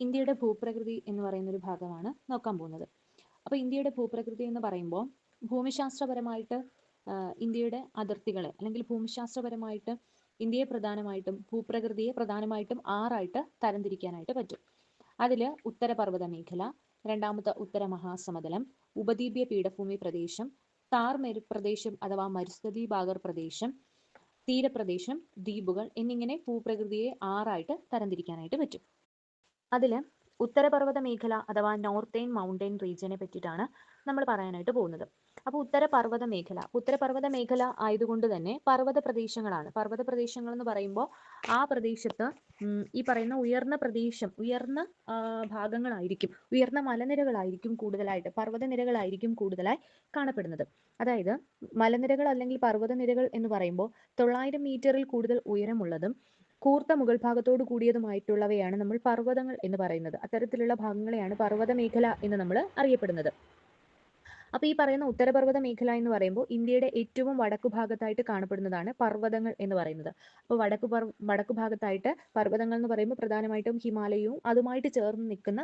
ഇന്ത്യയുടെ ഭൂപ്രകൃതി എന്ന് പറയുന്ന ഒരു ഭാഗമാണ് നോക്കാൻ പോകുന്നത്. അപ്പോൾ ഇന്ത്യയുടെ ഭൂപ്രകൃതി എന്ന് പറയുമ്പോൾ ഭൂമിശാസ്ത്രപരമായിട്ട് ഇന്ത്യയുടെ അതിർത്തികളെ അല്ലെങ്കിൽ ഭൂമിശാസ്ത്രപരമായിട്ട് ഇന്ത്യയെ പ്രധാനമായിട്ടും ഭൂപ്രകൃതിയെ പ്രധാനമായിട്ടും ആറായിട്ട് തരംതിരിക്കാനായിട്ട് പറ്റും. അതിൽ ഉത്തരപർവത മേഖല രണ്ടാമത്തെ ഉത്തര മഹാസമതലം ഉപദ്വീപീയ പീഠഭൂമി പ്രദേശം താർ പ്രദേശം അഥവാ മരുസ്ഥലി ഭാഗർ പ്രദേശം തീരപ്രദേശം ദ്വീപുകൾ എന്നിങ്ങനെ ഭൂപ്രകൃതിയെ ആറായിട്ട് തരംതിരിക്കാനായിട്ട് പറ്റും. അതിൽ ഉത്തരപർവത മേഖല അഥവാ നോർത്തേൺ മൗണ്ടൻ റീജിയനെ പറ്റിയിട്ടാണ് നമ്മൾ പറയാനായിട്ട് പോകുന്നത്. അപ്പോൾ ഉത്തരപർവത മേഖല ഉത്തരപർവത മേഖല ആയതുകൊണ്ട് തന്നെ പർവത പ്രദേശങ്ങളാണ് പർവത പ്രദേശങ്ങൾ എന്ന് പറയുമ്പോൾ ആ പ്രദേശത്ത് ഈ പറയുന്ന ഉയർന്ന പ്രദേശം ഉയർന്ന ഭാഗങ്ങളായിരിക്കും ഉയർന്ന മലനിരകളായിരിക്കും കൂടുതലായിട്ട് പർവത നിരകളായിരിക്കും കൂടുതലായി കാണപ്പെടുന്നത്. അതായത് മലനിരകൾ അല്ലെങ്കിൽ പർവത നിരകൾ എന്ന് പറയുമ്പോൾ തൊള്ളായിരം മീറ്ററിൽ കൂടുതൽ ഉയരമുള്ളതും കൂർത്ത മുകൾ ഭാഗത്തോട് കൂടിയതുമായിട്ടുള്ളവയാണ് നമ്മൾ പർവതങ്ങൾ എന്ന് പറയുന്നത്. അത്തരത്തിലുള്ള ഭാഗങ്ങളെയാണ് പർവത മേഖല എന്ന് നമ്മൾ അറിയപ്പെടുന്നത്. അപ്പൊ ഈ പറയുന്ന ഉത്തരപർവത മേഖല എന്ന് പറയുമ്പോൾ ഇന്ത്യയുടെ ഏറ്റവും വടക്കു ഭാഗത്തായിട്ട് കാണപ്പെടുന്നതാണ് പർവതങ്ങൾ എന്ന് പറയുന്നത്. അപ്പോൾ വടക്ക് പർവ വടക്കു ഭാഗത്തായിട്ട് പർവതങ്ങൾ എന്ന് പറയുമ്പോൾ പ്രധാനമായിട്ടും ഹിമാലയവും അതുമായിട്ട് ചേർന്ന് നിൽക്കുന്ന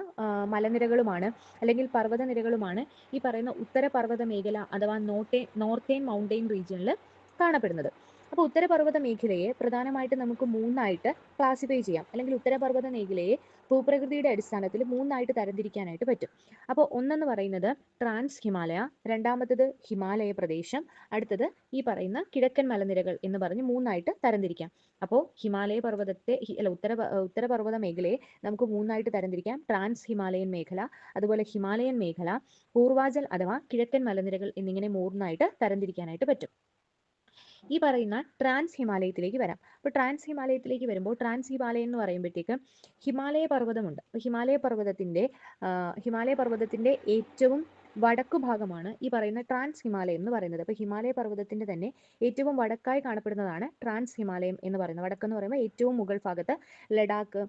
മലനിരകളുമാണ് അല്ലെങ്കിൽ പർവത നിരകളുമാണ് ഈ പറയുന്ന ഉത്തരപർവത മേഖല അഥവാ നോർട്ടേ നോർത്തേൺ മൗണ്ടെയിൻ റീജിയനിൽ കാണപ്പെടുന്നത്. അപ്പോൾ ഉത്തരപർവത മേഖലയെ പ്രധാനമായിട്ട് നമുക്ക് മൂന്നായിട്ട് ക്ലാസിഫൈ ചെയ്യാം. അല്ലെങ്കിൽ ഉത്തരപർവത മേഖലയെ ഭൂപ്രകൃതിയുടെ അടിസ്ഥാനത്തിൽ മൂന്നായിട്ട് തരംതിരിക്കാനായിട്ട് പറ്റും. അപ്പോൾ ഒന്നെന്ന് പറയുന്നത് ട്രാൻസ് ഹിമാലയ രണ്ടാമത്തത് ഹിമാലയ പ്രദേശം അടുത്തത് ഈ പറയുന്ന കിഴക്കൻ മലനിരകൾ എന്ന് പറഞ്ഞ് മൂന്നായിട്ട് തരംതിരിക്കാം. അപ്പോൾ ഹിമാലയ പർവതത്തെ അല്ല ഉത്തര ഉത്തരപർവത മേഖലയെ നമുക്ക് മൂന്നായിട്ട് തരംതിരിക്കാം. ട്രാൻസ് ഹിമാലയൻ മേഖല അതുപോലെ ഹിമാലയൻ മേഖല പൂർവാചൽ അഥവാ കിഴക്കൻ മലനിരകൾ എന്നിങ്ങനെ മൂന്നായിട്ട് തരംതിരിക്കാനായിട്ട് പറ്റും. ഈ പറയുന്ന ട്രാൻസ് ഹിമാലയത്തിലേക്ക് വരാം. അപ്പോൾ ട്രാൻസ് ഹിമാലയത്തിലേക്ക് വരുമ്പോൾ ട്രാൻസ് ഹിമാലയം എന്ന് പറയുമ്പോഴത്തേക്ക് ഹിമാലയ പർവതമുണ്ട്. അപ്പോൾ ഹിമാലയ പർവതത്തിന്റെ ഹിമാലയ പർവതത്തിന്റെ ഏറ്റവും വടക്കു ഭാഗമാണ് ഈ പറയുന്ന ട്രാൻസ് ഹിമാലയം എന്ന് പറയുന്നത്. അപ്പോൾ ഹിമാലയ പർവതത്തിന്റെ തന്നെ ഏറ്റവും വടക്കായി കാണപ്പെടുന്നതാണ് ട്രാൻസ് ഹിമാലയം എന്ന് പറയുന്നത്. വടക്കെന്ന് പറയുമ്പോൾ ഏറ്റവും മുകൾ ഭാഗത്ത് ലഡാക്ക്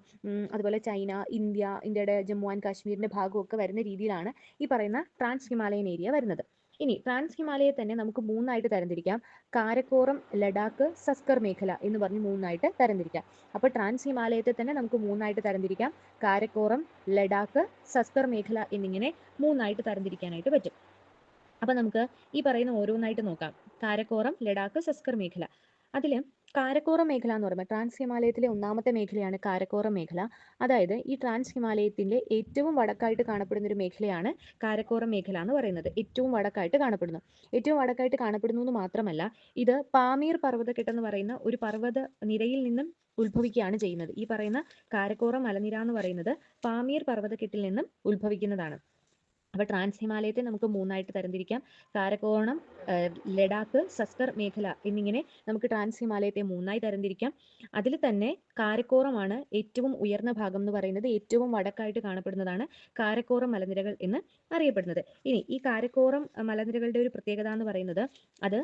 അതുപോലെ ചൈന ഇന്ത്യ ഇന്ത്യയുടെ ജമ്മു ആൻഡ് കാശ്മീരിന്റെ ഭാഗമൊക്കെ വരുന്ന രീതിയിലാണ് ഈ പറയുന്ന ട്രാൻസ് ഹിമാലയൻ ഏരിയ വരുന്നത്. ഇനി ട്രാൻസ് ഹിമാലയെ തന്നെ നമുക്ക് മൂന്നായിട്ട് തരംതിരിക്കാം. കാരക്കോറം ലഡാക്ക് സസ്കർ മേഖല എന്ന് പറഞ്ഞ് മൂന്നായിട്ട് തരംതിരിക്കാം. അപ്പോൾ ട്രാൻസ് ഹിമാലയത്തെ തന്നെ നമുക്ക് മൂന്നായിട്ട് തരംതിരിക്കാം. കാരക്കോറം ലഡാക്ക് സസ്കർ മേഖല എന്നിങ്ങനെ മൂന്നായിട്ട് തരംതിരിക്കാനായിട്ട് പറ്റും. അപ്പോൾ നമുക്ക് ഈ പറയുന്ന ഓരോന്നായിട്ട് നോക്കാം. കാരക്കോറം ലഡാക്ക് സസ്കർ മേഖല. അതിൽ കാരക്കോറം മേഖല എന്ന് പറയുമ്പോൾ ട്രാൻസ് ഹിമാലയത്തിലെ ഒന്നാമത്തെ മേഖലയാണ് കാരക്കോറം മേഖല. അതായത് ഈ ട്രാൻസ് ഹിമാലയത്തിന്റെ ഏറ്റവും വടക്കായിട്ട് കാണപ്പെടുന്ന ഒരു മേഖലയാണ് കാരക്കോറം മേഖല എന്ന് പറയുന്നത്. ഏറ്റവും വടക്കായിട്ട് കാണപ്പെടുന്നു. ഏറ്റവും വടക്കായിട്ട് കാണപ്പെടുന്നു എന്ന് മാത്രമല്ല ഇത് പാമീർ പർവത എന്ന് പറയുന്ന ഒരു പർവത നിരയിൽ നിന്നും ഉത്ഭവിക്കുകയാണ് ചെയ്യുന്നത്. ഈ പറയുന്ന കാരക്കോറം മലനിര എന്ന് പറയുന്നത് പാമീർ പർവതക്കെട്ടിൽ നിന്നും ഉത്ഭവിക്കുന്നതാണ്. അപ്പോൾ ട്രാൻസ് ഹിമാലയത്തെ നമുക്ക് മൂന്നായിട്ട് തരംതിരിക്കാം. കാരക്കോണം ലഡാക്ക് സസ്കർ മേഖല എന്നിങ്ങനെ നമുക്ക് ട്രാൻസ് ഹിമാലയത്തെ മൂന്നായി തരംതിരിക്കാം. അതിൽ തന്നെ കാരക്കോറമാണ് ഏറ്റവും ഉയർന്ന ഭാഗം എന്ന് പറയുന്നത് ഏറ്റവും വടക്കായിട്ട് കാണപ്പെടുന്നതാണ് കാരക്കോറം മലനിരകൾ എന്ന് അറിയപ്പെടുന്നത്. ഇനി ഈ കാരക്കോറം മലനിരകളുടെ ഒരു പ്രത്യേകത എന്ന് പറയുന്നത് അത്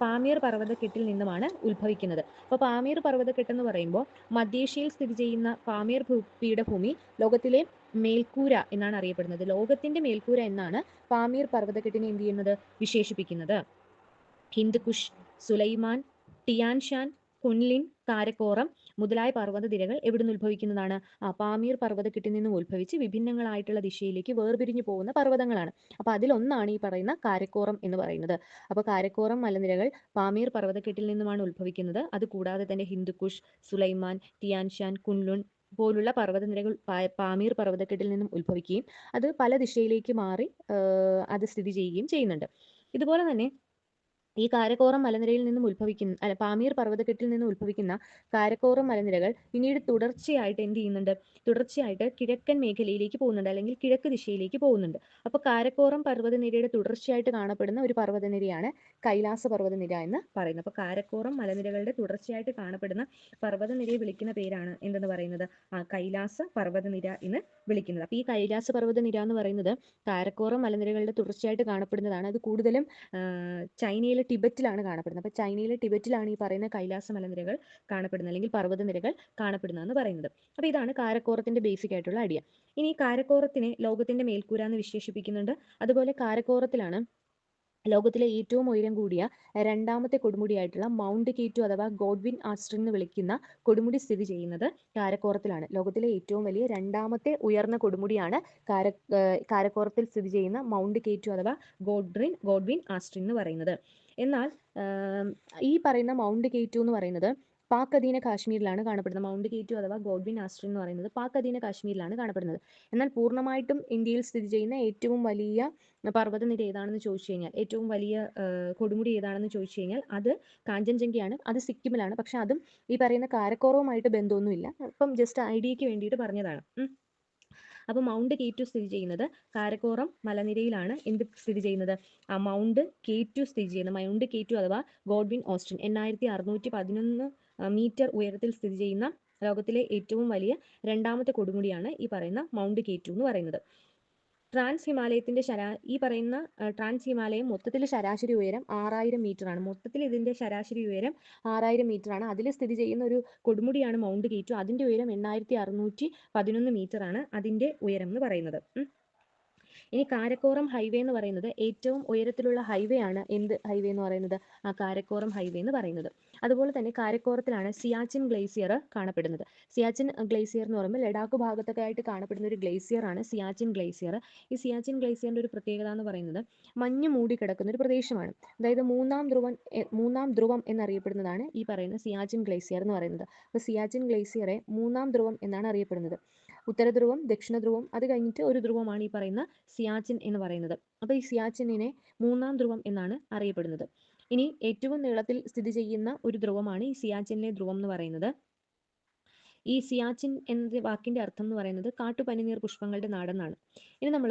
പാമീർ പർവതക്കെട്ടിൽ നിന്നുമാണ് ഉത്ഭവിക്കുന്നത്. അപ്പോൾ പാമീർ പർവതക്കെട്ട് എന്ന് പറയുമ്പോൾ മധ്യേഷ്യയിൽ സ്ഥിതി ചെയ്യുന്ന പാമീർ പീഠഭൂമി ലോകത്തിലെ മേൽക്കൂര എന്നാണ് അറിയപ്പെടുന്നത്. ലോകത്തിന്റെ മേൽക്കൂര എന്നാണ് പാമീർ പർവതക്കെട്ടിനെ എന്ത് ചെയ്യുന്നത്? വിശേഷിപ്പിക്കുന്നത്. ഹിന്ദുക്കുഷ് സുലൈമാൻ ടിയാൻഷാൻ കുൻലിൻ കാരക്കോറം മുതലായ പർവതനിരകൾ എവിടെ നിന്ന് ഉത്ഭവിക്കുന്നതാണ്? ആ പാമീർ പർവതക്കെട്ടിൽ നിന്നും ഉത്ഭവിച്ച് വിഭിന്നങ്ങളായിട്ടുള്ള ദിശയിലേക്ക് വേർപിരിഞ്ഞു പോകുന്ന പർവതങ്ങളാണ്. അപ്പൊ അതിലൊന്നാണ് ഈ പറയുന്ന കാരക്കോറം എന്ന് പറയുന്നത്. അപ്പൊ കാരക്കോറം മലനിരകൾ പാമീർ പർവതക്കെട്ടിൽ നിന്നുമാണ് ഉത്ഭവിക്കുന്നത്. അതുകൂടാതെ തന്നെ ഹിന്ദുക്കുഷ് സുലൈമാൻ ടിയാൻഷാൻ കുൻലുൺ പോലുള്ള പർവതനിരകൾ പാമീർ പർവതക്കെട്ടിൽ നിന്നും ഉത്ഭവിക്കുകയും അത് പല ദിശയിലേക്ക് മാറി അത് സ്ഥിതി ചെയ്യുകയും ചെയ്യുന്നുണ്ട്. ഇതുപോലെ തന്നെ ഈ കാരക്കോറം മലനിരയിൽ നിന്നും ഉത്ഭവിക്കുന്ന അല്ല പാമീർ പർവതക്കെട്ടിൽ നിന്നും ഉത്ഭവിക്കുന്ന കാരക്കോറം മലനിരകൾ പിന്നീട് തുടർച്ചയായിട്ട് എന്ത് ചെയ്യുന്നുണ്ട്? തുടർച്ചയായിട്ട് കിഴക്കൻ മേഖലയിലേക്ക് പോകുന്നുണ്ട് അല്ലെങ്കിൽ കിഴക്ക് ദിശയിലേക്ക് പോകുന്നുണ്ട്. അപ്പോൾ കാരക്കോറം പർവതനിരയുടെ തുടർച്ചയായിട്ട് കാണപ്പെടുന്ന ഒരു പർവതനിരയാണ് കൈലാസ പർവതനിര എന്ന് പറയുന്നത്. അപ്പോൾ കാരക്കോറം മലനിരകളുടെ തുടർച്ചയായിട്ട് കാണപ്പെടുന്ന പർവതനിരയെ വിളിക്കുന്ന പേരാണ് എന്തെന്ന് പറയുന്നത്? ആ കൈലാസ പർവതനിര എന്ന് വിളിക്കുന്നത്. അപ്പോൾ ഈ കൈലാസ പർവതനിര എന്ന് പറയുന്നത് കാരക്കോറം മലനിരകളുടെ തുടർച്ചയായിട്ട് കാണപ്പെടുന്നതാണ്. അത് കൂടുതലും ആഹ് ചൈനയിലെ ടിബറ്റിലാണ് കാണപ്പെടുന്നത്. അപ്പോൾ ചൈനയിലെ ടിബറ്റിലാണ് ഈ പറയുന്ന കൈലാസ മലനിരകൾ കാണപ്പെടുന്നത് അല്ലെങ്കിൽ പർവതനിരകൾ കാണപ്പെടുന്നതെന്ന് പറയുന്നത്. അപ്പോൾ ഇതാണ് കാരക്കോറത്തിന്റെ ബേസിക് ആയിട്ടുള്ള ഐഡിയ ഇനി കാരക്കോറത്തിനെ ലോകത്തിന്റെ മേൽക്കൂര എന്ന് വിശേഷിപ്പിക്കുന്നുണ്ട്. അതുപോലെ കാരക്കോറത്തിലാണ് ലോകത്തിലെ ഏറ്റവും ഉയരം കൂടിയ രണ്ടാമത്തെ കൊടുമുടിയായിട്ടുള്ള മൗണ്ട് കീറ്റു അഥവാ ഗോഡ്വിൻ ആസ്റ്റർ എന്ന് വിളിക്കുന്ന കൊടുമുടി സ്ഥിതി ചെയ്യുന്നത് കാരക്കോറത്തിലാണ്. ലോകത്തിലെ ഏറ്റവും വലിയ രണ്ടാമത്തെ ഉയർന്ന കൊടുമുടിയാണ് കാര കാരക്കോറത്തിൽ സ്ഥിതി ചെയ്യുന്ന മൗണ്ട് കീറ്റു അഥവാ ഗോഡ്രിൻ ഗോഡ്വിൻ ആസ്റ്റർ എന്ന് പറയുന്നത്. എന്നാൽ ഈ പറയുന്ന മൗണ്ട് കെ എന്ന് പറയുന്നത് പാക് അധീന കാശ്മീരിലാണ് കാണപ്പെടുന്നത്. മൗണ്ട് കെ അഥവാ ഗോഡ്വിൻ ആസ്ട്രി എന്ന് പറയുന്നത് പാക് അധീന കാശ്മീരിലാണ് കാണപ്പെടുന്നത്. എന്നാൽ പൂർണമായിട്ടും ഇന്ത്യയിൽ സ്ഥിതി ചെയ്യുന്ന ഏറ്റവും വലിയ പർവതനിര ഏതാണെന്ന് ചോദിച്ചു കഴിഞ്ഞാൽ ഏറ്റവും വലിയ കൊടുമുടി ഏതാണെന്ന് ചോദിച്ചു കഴിഞ്ഞാൽ അത് കാഞ്ചൻജംഗയാണ് അത് സിക്കിമിലാണ്. പക്ഷെ അതും ഈ പറയുന്ന കാരക്കോറവുമായിട്ട് ബന്ധമൊന്നുമില്ല. അപ്പം ജസ്റ്റ് ഐഡിയക്ക് വേണ്ടിയിട്ട് പറഞ്ഞതാണ്. അപ്പോൾ മൗണ്ട് കെ ടു സ്ഥിതി ചെയ്യുന്നത് കാരക്കോറം മലനിരയിലാണ് എന്ത് സ്ഥിതി ചെയ്യുന്നത്? ആ മൗണ്ട് കെ ടു സ്ഥിതി ചെയ്യുന്നത്. മൗണ്ട് കെ ടു അഥവാ ഗോഡ്വിൻ ഓസ്റ്റിൻ. എണ്ണായിരത്തി അറുന്നൂറ്റി പതിനൊന്ന് മീറ്റർ ഉയരത്തിൽ സ്ഥിതി ചെയ്യുന്ന ലോകത്തിലെ ഏറ്റവും വലിയ രണ്ടാമത്തെ കൊടുമുടിയാണ് ഈ പറയുന്ന മൗണ്ട് കെ ടു എന്ന് പറയുന്നത്. ട്രാൻസ് ഹിമാലയത്തിന്റെ ശരാ ഈ പറയുന്ന ട്രാൻസ് ഹിമാലയം മൊത്തത്തിൽ ശരാശരി ഉയരം ആറായിരം മീറ്റർ ആണ് മൊത്തത്തിൽ ഇതിന്റെ ശരാശരി ഉയരം ആറായിരം മീറ്റർ ആണ് അതിൽ സ്ഥിതി ചെയ്യുന്ന ഒരു കൊടുമുടിയാണ് മൗണ്ട് കീറ്റു അതിന്റെ ഉയരം എണ്ണായിരത്തി അറുന്നൂറ്റി പതിനൊന്ന് മീറ്റർ ആണ് അതിന്റെ ഉയരം എന്ന് പറയുന്നത്. ഇനി കാരക്കോറം ഹൈവേ എന്ന് പറയുന്നത് ഏറ്റവും ഉയരത്തിലുള്ള ഹൈവേ ആണ്. എന്ത് ഹൈവേ എന്ന് പറയുന്നത്? ആ കാരക്കോറം ഹൈവേ എന്ന് പറയുന്നത്. അതുപോലെ തന്നെ കാരക്കോറത്തിലാണ് സിയാച്ചിൻ ഗ്ലേസിയർ കാണപ്പെടുന്നത്. സിയാച്ചിൻ ഗ്ലേസിയർ എന്ന് പറയുമ്പോൾ ലഡാക്ക് ഭാഗത്തൊക്കെ ആയിട്ട് കാണപ്പെടുന്ന ഒരു ഗ്ലേസിയർ ആണ് സിയാച്ചിൻ ഗ്ലേസിയർ. ഈ സിയാച്ചിൻ ഗ്ലേസിയറിന്റെ ഒരു പ്രത്യേകത എന്ന് പറയുന്നത് മഞ്ഞ് മൂടി കിടക്കുന്ന ഒരു പ്രദേശമാണ്. അതായത് മൂന്നാം ധ്രുവം മൂന്നാം ധ്രുവം എന്നറിയപ്പെടുന്നതാണ് ഈ പറയുന്ന സിയാച്ചിൻ ഗ്ലേസിയർ എന്ന് പറയുന്നത്. അപ്പോൾ സിയാച്ചിൻ ഗ്ലേസിയറെ മൂന്നാം ധ്രുവം എന്നാണ് അറിയപ്പെടുന്നത്. ഉത്തരധ്രുവം ദക്ഷിണധ്രുവം അത് കഴിഞ്ഞിട്ട് ഒരു ധ്രുവമാണ് ഈ പറയുന്ന സിയാച്ചിൻ എന്ന് പറയുന്നത്. അപ്പോൾ ഈ സിയാച്ചിനെ മൂന്നാം ധ്രുവം എന്നാണ് അറിയപ്പെടുന്നത്. ഇനി ഏറ്റവും നീളത്തിൽ സ്ഥിതി ചെയ്യുന്ന ഒരു ധ്രുവമാണ് ഈ സിയാച്ചിനിലെ ധ്രുവം എന്ന് പറയുന്നത്. ഈ സിയാച്ചിൻ എന്ന വാക്കിന്റെ അർത്ഥം എന്ന് പറയുന്നത് കാട്ടുപനിനീർ പുഷ്പങ്ങളുടെ നാടെന്നാണ്. ഇനി നമ്മൾ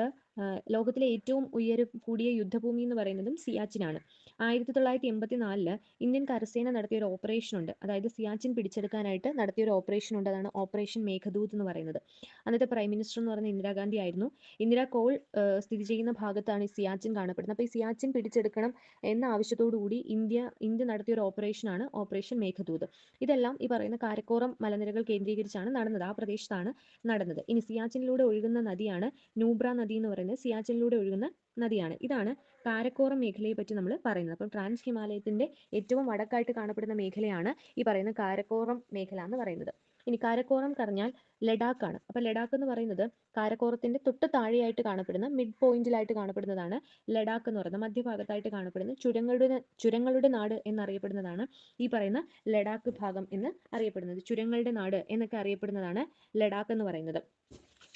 ലോകത്തിലെ ഏറ്റവും ഉയരം കൂടിയ യുദ്ധഭൂമി എന്ന് പറയുന്നതും സിയാച്ചിനാണ്. ആയിരത്തി തൊള്ളായിരത്തി എൺപത്തി നാലിൽ ഇന്ത്യൻ കരസേന നടത്തിയ ഒരു ഓപ്പറേഷൻ ഉണ്ട്. അതായത് സിയാച്ചിൻ പിടിച്ചെടുക്കാനായിട്ട് നടത്തിയ ഒരു ഓപ്പറേഷൻ ഉണ്ട്. അതാണ് ഓപ്പറേഷൻ മേഘദൂത് എന്ന് പറയുന്നത്. അന്നത്തെ പ്രൈം മിനിസ്റ്റർ എന്ന് പറയുന്നത് ഇന്ദിരാഗാന്ധി ആയിരുന്നു. ഇന്ദിരാ കോൾ സ്ഥിതി ചെയ്യുന്ന ഭാഗത്താണ് ഈ സിയാച്ചിൻ കാണപ്പെടുന്നത്. അപ്പോൾ ഈ സിയാച്ചിൻ പിടിച്ചെടുക്കണം എന്ന ആവശ്യത്തോടുകൂടി ഇന്ത്യ ഇന്ത്യ നടത്തിയ ഒരു ഓപ്പറേഷനാണ് ഓപ്പറേഷൻ മേഘദൂത്. ഇതെല്ലാം ഈ പറയുന്ന കാരക്കോറം മലനിരകൾ കേന്ദ്രീകരിച്ചാണ് നടന്നത്. ആ പ്രദേശത്താണ് നടന്നത്. ഇനി സിയാച്ചിനിലൂടെ ഒഴുകുന്ന നദിയാണ് നൂബ്ര നദി എന്ന് പറയുന്നത്. സിയാച്ചിനിലൂടെ ഒഴുകുന്ന നദിയാണ്. ഇതാണ് കാരക്കോറം മേഖലയെ പറ്റി നമ്മൾ പറയുന്നത്. അപ്പം ട്രാൻസ് ഹിമാലയത്തിന്റെ ഏറ്റവും വടക്കായിട്ട് കാണപ്പെടുന്ന മേഖലയാണ് ഈ പറയുന്ന കാരക്കോറം മേഖല എന്ന് പറയുന്നത്. ഇനി കാരക്കോറം പറഞ്ഞാൽ ലഡാക്കാണ് അപ്പൊ ലഡാക്ക് എന്ന് പറയുന്നത് കാരക്കോറത്തിന്റെ തൊട്ട് താഴെയായിട്ട് കാണപ്പെടുന്ന മിഡ് പോയിന്റിലായിട്ട് കാണപ്പെടുന്നതാണ് ലഡാക്ക് എന്ന് പറയുന്നത്. മധ്യഭാഗത്തായിട്ട് കാണപ്പെടുന്ന ചുരങ്ങളുടെ ചുരങ്ങളുടെ നാട് എന്നറിയപ്പെടുന്നതാണ് ഈ പറയുന്ന ലഡാക്ക് ഭാഗം എന്ന് അറിയപ്പെടുന്നത്. ചുരങ്ങളുടെ നാട് എന്നൊക്കെ അറിയപ്പെടുന്നതാണ് ലഡാക്ക് എന്ന് പറയുന്നത്.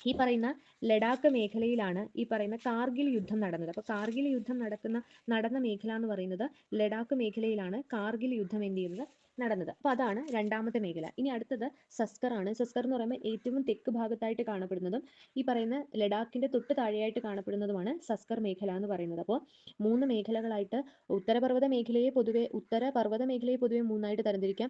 ഈ പറയുന്ന ലഡാക്ക് മേഖലയിലാണ് ഈ പറയുന്ന കാർഗിൽ യുദ്ധം നടന്നത്. അപ്പോൾ കാർഗിൽ യുദ്ധം നടക്കുന്ന നടന്ന മേഖല എന്ന് പറയുന്നത് ലഡാക്ക് മേഖലയിലാണ് കാർഗിൽ യുദ്ധം എന്ത് ചെയ്യുന്നത്? നടന്നത്. അപ്പോൾ അതാണ് രണ്ടാമത്തെ മേഖല. ഇനി അടുത്തത് സസ്കർ ആണ്. സസ്കർ എന്ന് പറയുമ്പോൾ ഏറ്റവും തെക്ക് ഭാഗത്തായിട്ട് കാണപ്പെടുന്നതും ഈ പറയുന്ന ലഡാക്കിന്റെ തൊട്ട് താഴെയായിട്ട് കാണപ്പെടുന്നതുമാണ് സസ്കർ മേഖല എന്ന് പറയുന്നത്. അപ്പോൾ മൂന്ന് മേഖലകളായിട്ട് ഉത്തരപർവത മേഖലയെ പൊതുവെ ഉത്തര പർവത മേഖലയെ പൊതുവെ മൂന്നായിട്ട് തരംതിരിക്കാം.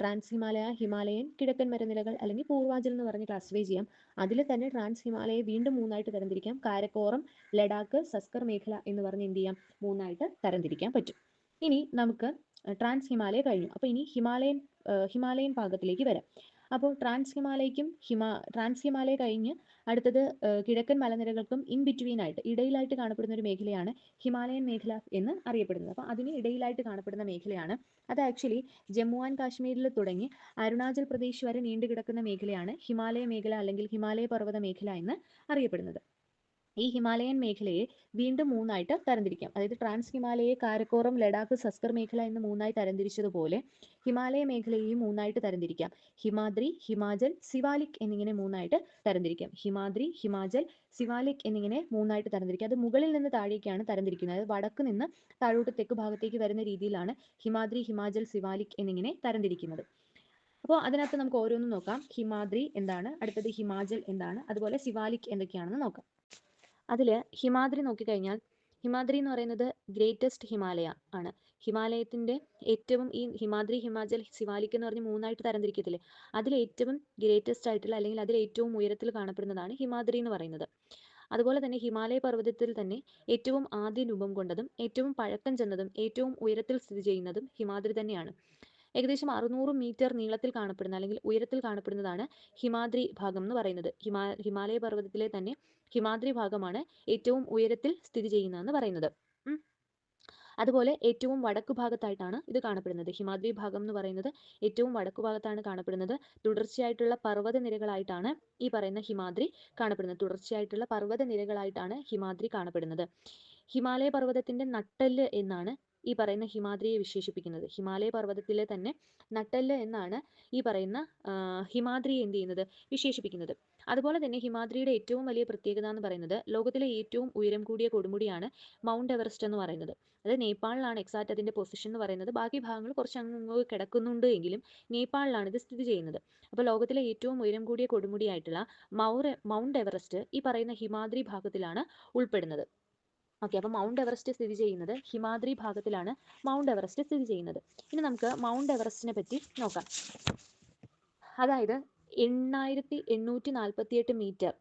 ട്രാൻസ് ഹിമാലയ ഹിമാലയൻ കിഴക്കൻ മരനിലകൾ അല്ലെങ്കിൽ പൂർവാചൽ എന്ന് പറഞ്ഞ് ക്ലാസിഫൈ ചെയ്യാം. അതിൽ തന്നെ ട്രാൻസ് ഹിമാലയെ വീണ്ടും മൂന്നായിട്ട് തരംതിരിക്കാം. കാരക്കോറം ലഡാക്ക് സസ്കർ മേഖല എന്ന് പറഞ്ഞ് എന്ത് ചെയ്യാം? മൂന്നായിട്ട് തരംതിരിക്കാൻ പറ്റും. ഇനി നമുക്ക് ട്രാൻസ് ഹിമാലയ കഴിഞ്ഞു. അപ്പോൾ ഇനി ഹിമാലയൻ ഹിമാലയൻ ഭാഗത്തിലേക്ക് വരാം. അപ്പോൾ ട്രാൻസ് ഹിമാലയക്കും ഹിമാ ട്രാൻസ് ഹിമാലയ കഴിഞ്ഞ് അടുത്തത് കിഴക്കൻ മലനിരകൾക്കും ഇൻ ബിറ്റ്വീൻ ആയിട്ട് ഇടയിലായിട്ട് കാണപ്പെടുന്ന ഒരു മേഖലയാണ് ഹിമാലയൻ മേഖല എന്ന് അറിയപ്പെടുന്നത്. അപ്പോൾ അതിന് ഇടയിലായിട്ട് കാണപ്പെടുന്ന മേഖലയാണ്. അത് ആക്ച്വലി ജമ്മു ആൻഡ് കാശ്മീരിൽ തുടങ്ങി അരുണാചൽ പ്രദേശ് വരെ നീണ്ടു കിടക്കുന്ന മേഖലയാണ് ഹിമാലയ മേഖല അല്ലെങ്കിൽ ഹിമാലയ പർവത മേഖല എന്ന് അറിയപ്പെടുന്നത്. ഈ ഹിമാലയൻ മേഖലയെ വീണ്ടും മൂന്നായിട്ട് തരംതിരിക്കാം. അതായത് ട്രാൻസ് ഹിമാലയെ കാരക്കോറം ലഡാക്ക് സസ്കർ മേഖല എന്ന് മൂന്നായി തരംതിരിച്ചതുപോലെ ഹിമാലയ മേഖലയെയും മൂന്നായിട്ട് തരംതിരിക്കാം. ഹിമാദ്രി ഹിമാചൽ സിവാലിക് എന്നിങ്ങനെ മൂന്നായിട്ട് തരംതിരിക്കാം. ഹിമാദ്രി ഹിമാചൽ സിവാലിക് എന്നിങ്ങനെ മൂന്നായിട്ട് തരംതിരിക്കാം. അത് മുകളിൽ നിന്ന് താഴേക്കാണ് തരംതിരിക്കുന്നത്. അതായത് വടക്ക് നിന്ന് താഴോട്ട് തെക്ക് ഭാഗത്തേക്ക് വരുന്ന രീതിയിലാണ് ഹിമാദ്രി ഹിമാചൽ സിവാലിക് എന്നിങ്ങനെ തരംതിരിക്കുന്നത്. അപ്പോൾ അതിനകത്ത് നമുക്ക് ഓരോന്നും നോക്കാം. ഹിമാദ്രി എന്താണ്? അടുത്തത് ഹിമാചൽ എന്താണ്? അതുപോലെ സിവാലിക് എന്തൊക്കെയാണെന്ന് നോക്കാം. അതിൽ ഹിമാദ്രി നോക്കിക്കഴിഞ്ഞാൽ ഹിമാദ്രി എന്ന് പറയുന്നത് ഗ്രേറ്റസ്റ്റ് ഹിമാലയ ആണ്. ഹിമാലയത്തിന്റെ ഏറ്റവും ഈ ഹിമാദ്രി ഹിമാചൽ ശിവാലിക് എന്ന് പറഞ്ഞ് മൂന്നായിട്ട് തരംതിരിക്കത്തില്ലേ അതിൽ ഏറ്റവും ഗ്രേറ്റസ്റ്റ് ആയിട്ടുള്ള അല്ലെങ്കിൽ അതിൽ ഏറ്റവും ഉയരത്തിൽ കാണപ്പെടുന്നതാണ് ഹിമാദ്രി എന്ന് പറയുന്നത്. അതുപോലെ തന്നെ ഹിമാലയ പർവതത്തിൽ തന്നെ ഏറ്റവും ആദ്യം രൂപം കൊണ്ടതും ഏറ്റവും പഴക്കം ചെന്നതും ഏറ്റവും ഉയരത്തിൽ സ്ഥിതി ചെയ്യുന്നതും ഹിമാദ്രി തന്നെയാണ്. ഏകദേശം അറുന്നൂറ് മീറ്റർ നീളത്തിൽ കാണപ്പെടുന്ന അല്ലെങ്കിൽ ഉയരത്തിൽ കാണപ്പെടുന്നതാണ് ഹിമാദ്രി ഭാഗം എന്ന് പറയുന്നത്. ഹിമാ ഹിമാലയ പർവതത്തിലെ തന്നെ ഹിമാദ്രി ഭാഗമാണ് ഏറ്റവും ഉയരത്തിൽ സ്ഥിതി ചെയ്യുന്നതെന്ന് പറയുന്നത്. അതുപോലെ ഏറ്റവും വടക്ക് ഭാഗത്തായിട്ടാണ് ഇത് കാണപ്പെടുന്നത്. ഹിമാദ്രി ഭാഗം എന്ന് പറയുന്നത് ഏറ്റവും വടക്കു ഭാഗത്താണ് കാണപ്പെടുന്നത്. തുടർച്ചയായിട്ടുള്ള പർവത നിരകളായിട്ടാണ് ഈ പറയുന്ന ഹിമാദ്രി കാണപ്പെടുന്നത്. തുടർച്ചയായിട്ടുള്ള പർവത നിരകളായിട്ടാണ് ഹിമാദ്രി കാണപ്പെടുന്നത്. ഹിമാലയ പർവതത്തിന്റെ നട്ടെല്ല് എന്നാണ് ഈ പറയുന്ന ഹിമാദ്രിയെ വിശേഷിപ്പിക്കുന്നത്. ഹിമാലയ പർവതത്തിലെ തന്നെ നട്ടെല്ല് എന്നാണ് ഈ പറയുന്ന ഹിമാദ്രിയെ എന്ത് ചെയ്യുന്നത്? വിശേഷിപ്പിക്കുന്നത്. അതുപോലെ തന്നെ ഹിമാദ്രിയുടെ ഏറ്റവും വലിയ പ്രത്യേകത എന്ന് പറയുന്നത് ലോകത്തിലെ ഏറ്റവും ഉയരം കൂടിയ കൊടുമുടിയാണ് മൗണ്ട് എവറസ്റ്റ് എന്ന് പറയുന്നത്. അത് നേപ്പാളിലാണ് എക്സാക്ട് അതിന്റെ പൊസിഷൻ എന്ന് പറയുന്നത്. ബാക്കി ഭാഗങ്ങൾ കുറച്ച് അങ്ങ് കിടക്കുന്നുണ്ട് എങ്കിലും നേപ്പാളിലാണ് ഇത് സ്ഥിതി ചെയ്യുന്നത്. അപ്പോൾ ലോകത്തിലെ ഏറ്റവും ഉയരം കൂടിയ കൊടുമുടിയായിട്ടുള്ള മൗർ മൗണ്ട് എവറസ്റ്റ് ഈ പറയുന്ന ഹിമാദ്രി ഭാഗത്തിലാണ് ഉൾപ്പെടുന്നത്. ഓക്കെ അപ്പോൾ മൗണ്ട് എവറസ്റ്റ് സ്ഥിതി ചെയ്യുന്നത് ഹിമാദ്രി ഭാഗത്തിലാണ് മൗണ്ട് എവറസ്റ്റ് സ്ഥിതി ചെയ്യുന്നത്. ഇനി നമുക്ക് മൗണ്ട് എവറസ്റ്റിനെ പറ്റി നോക്കാം. അതായത് എണ്ണായിരത്തി എണ്ണൂറ്റി നാൽപ്പത്തിയെട്ട് മീറ്റർ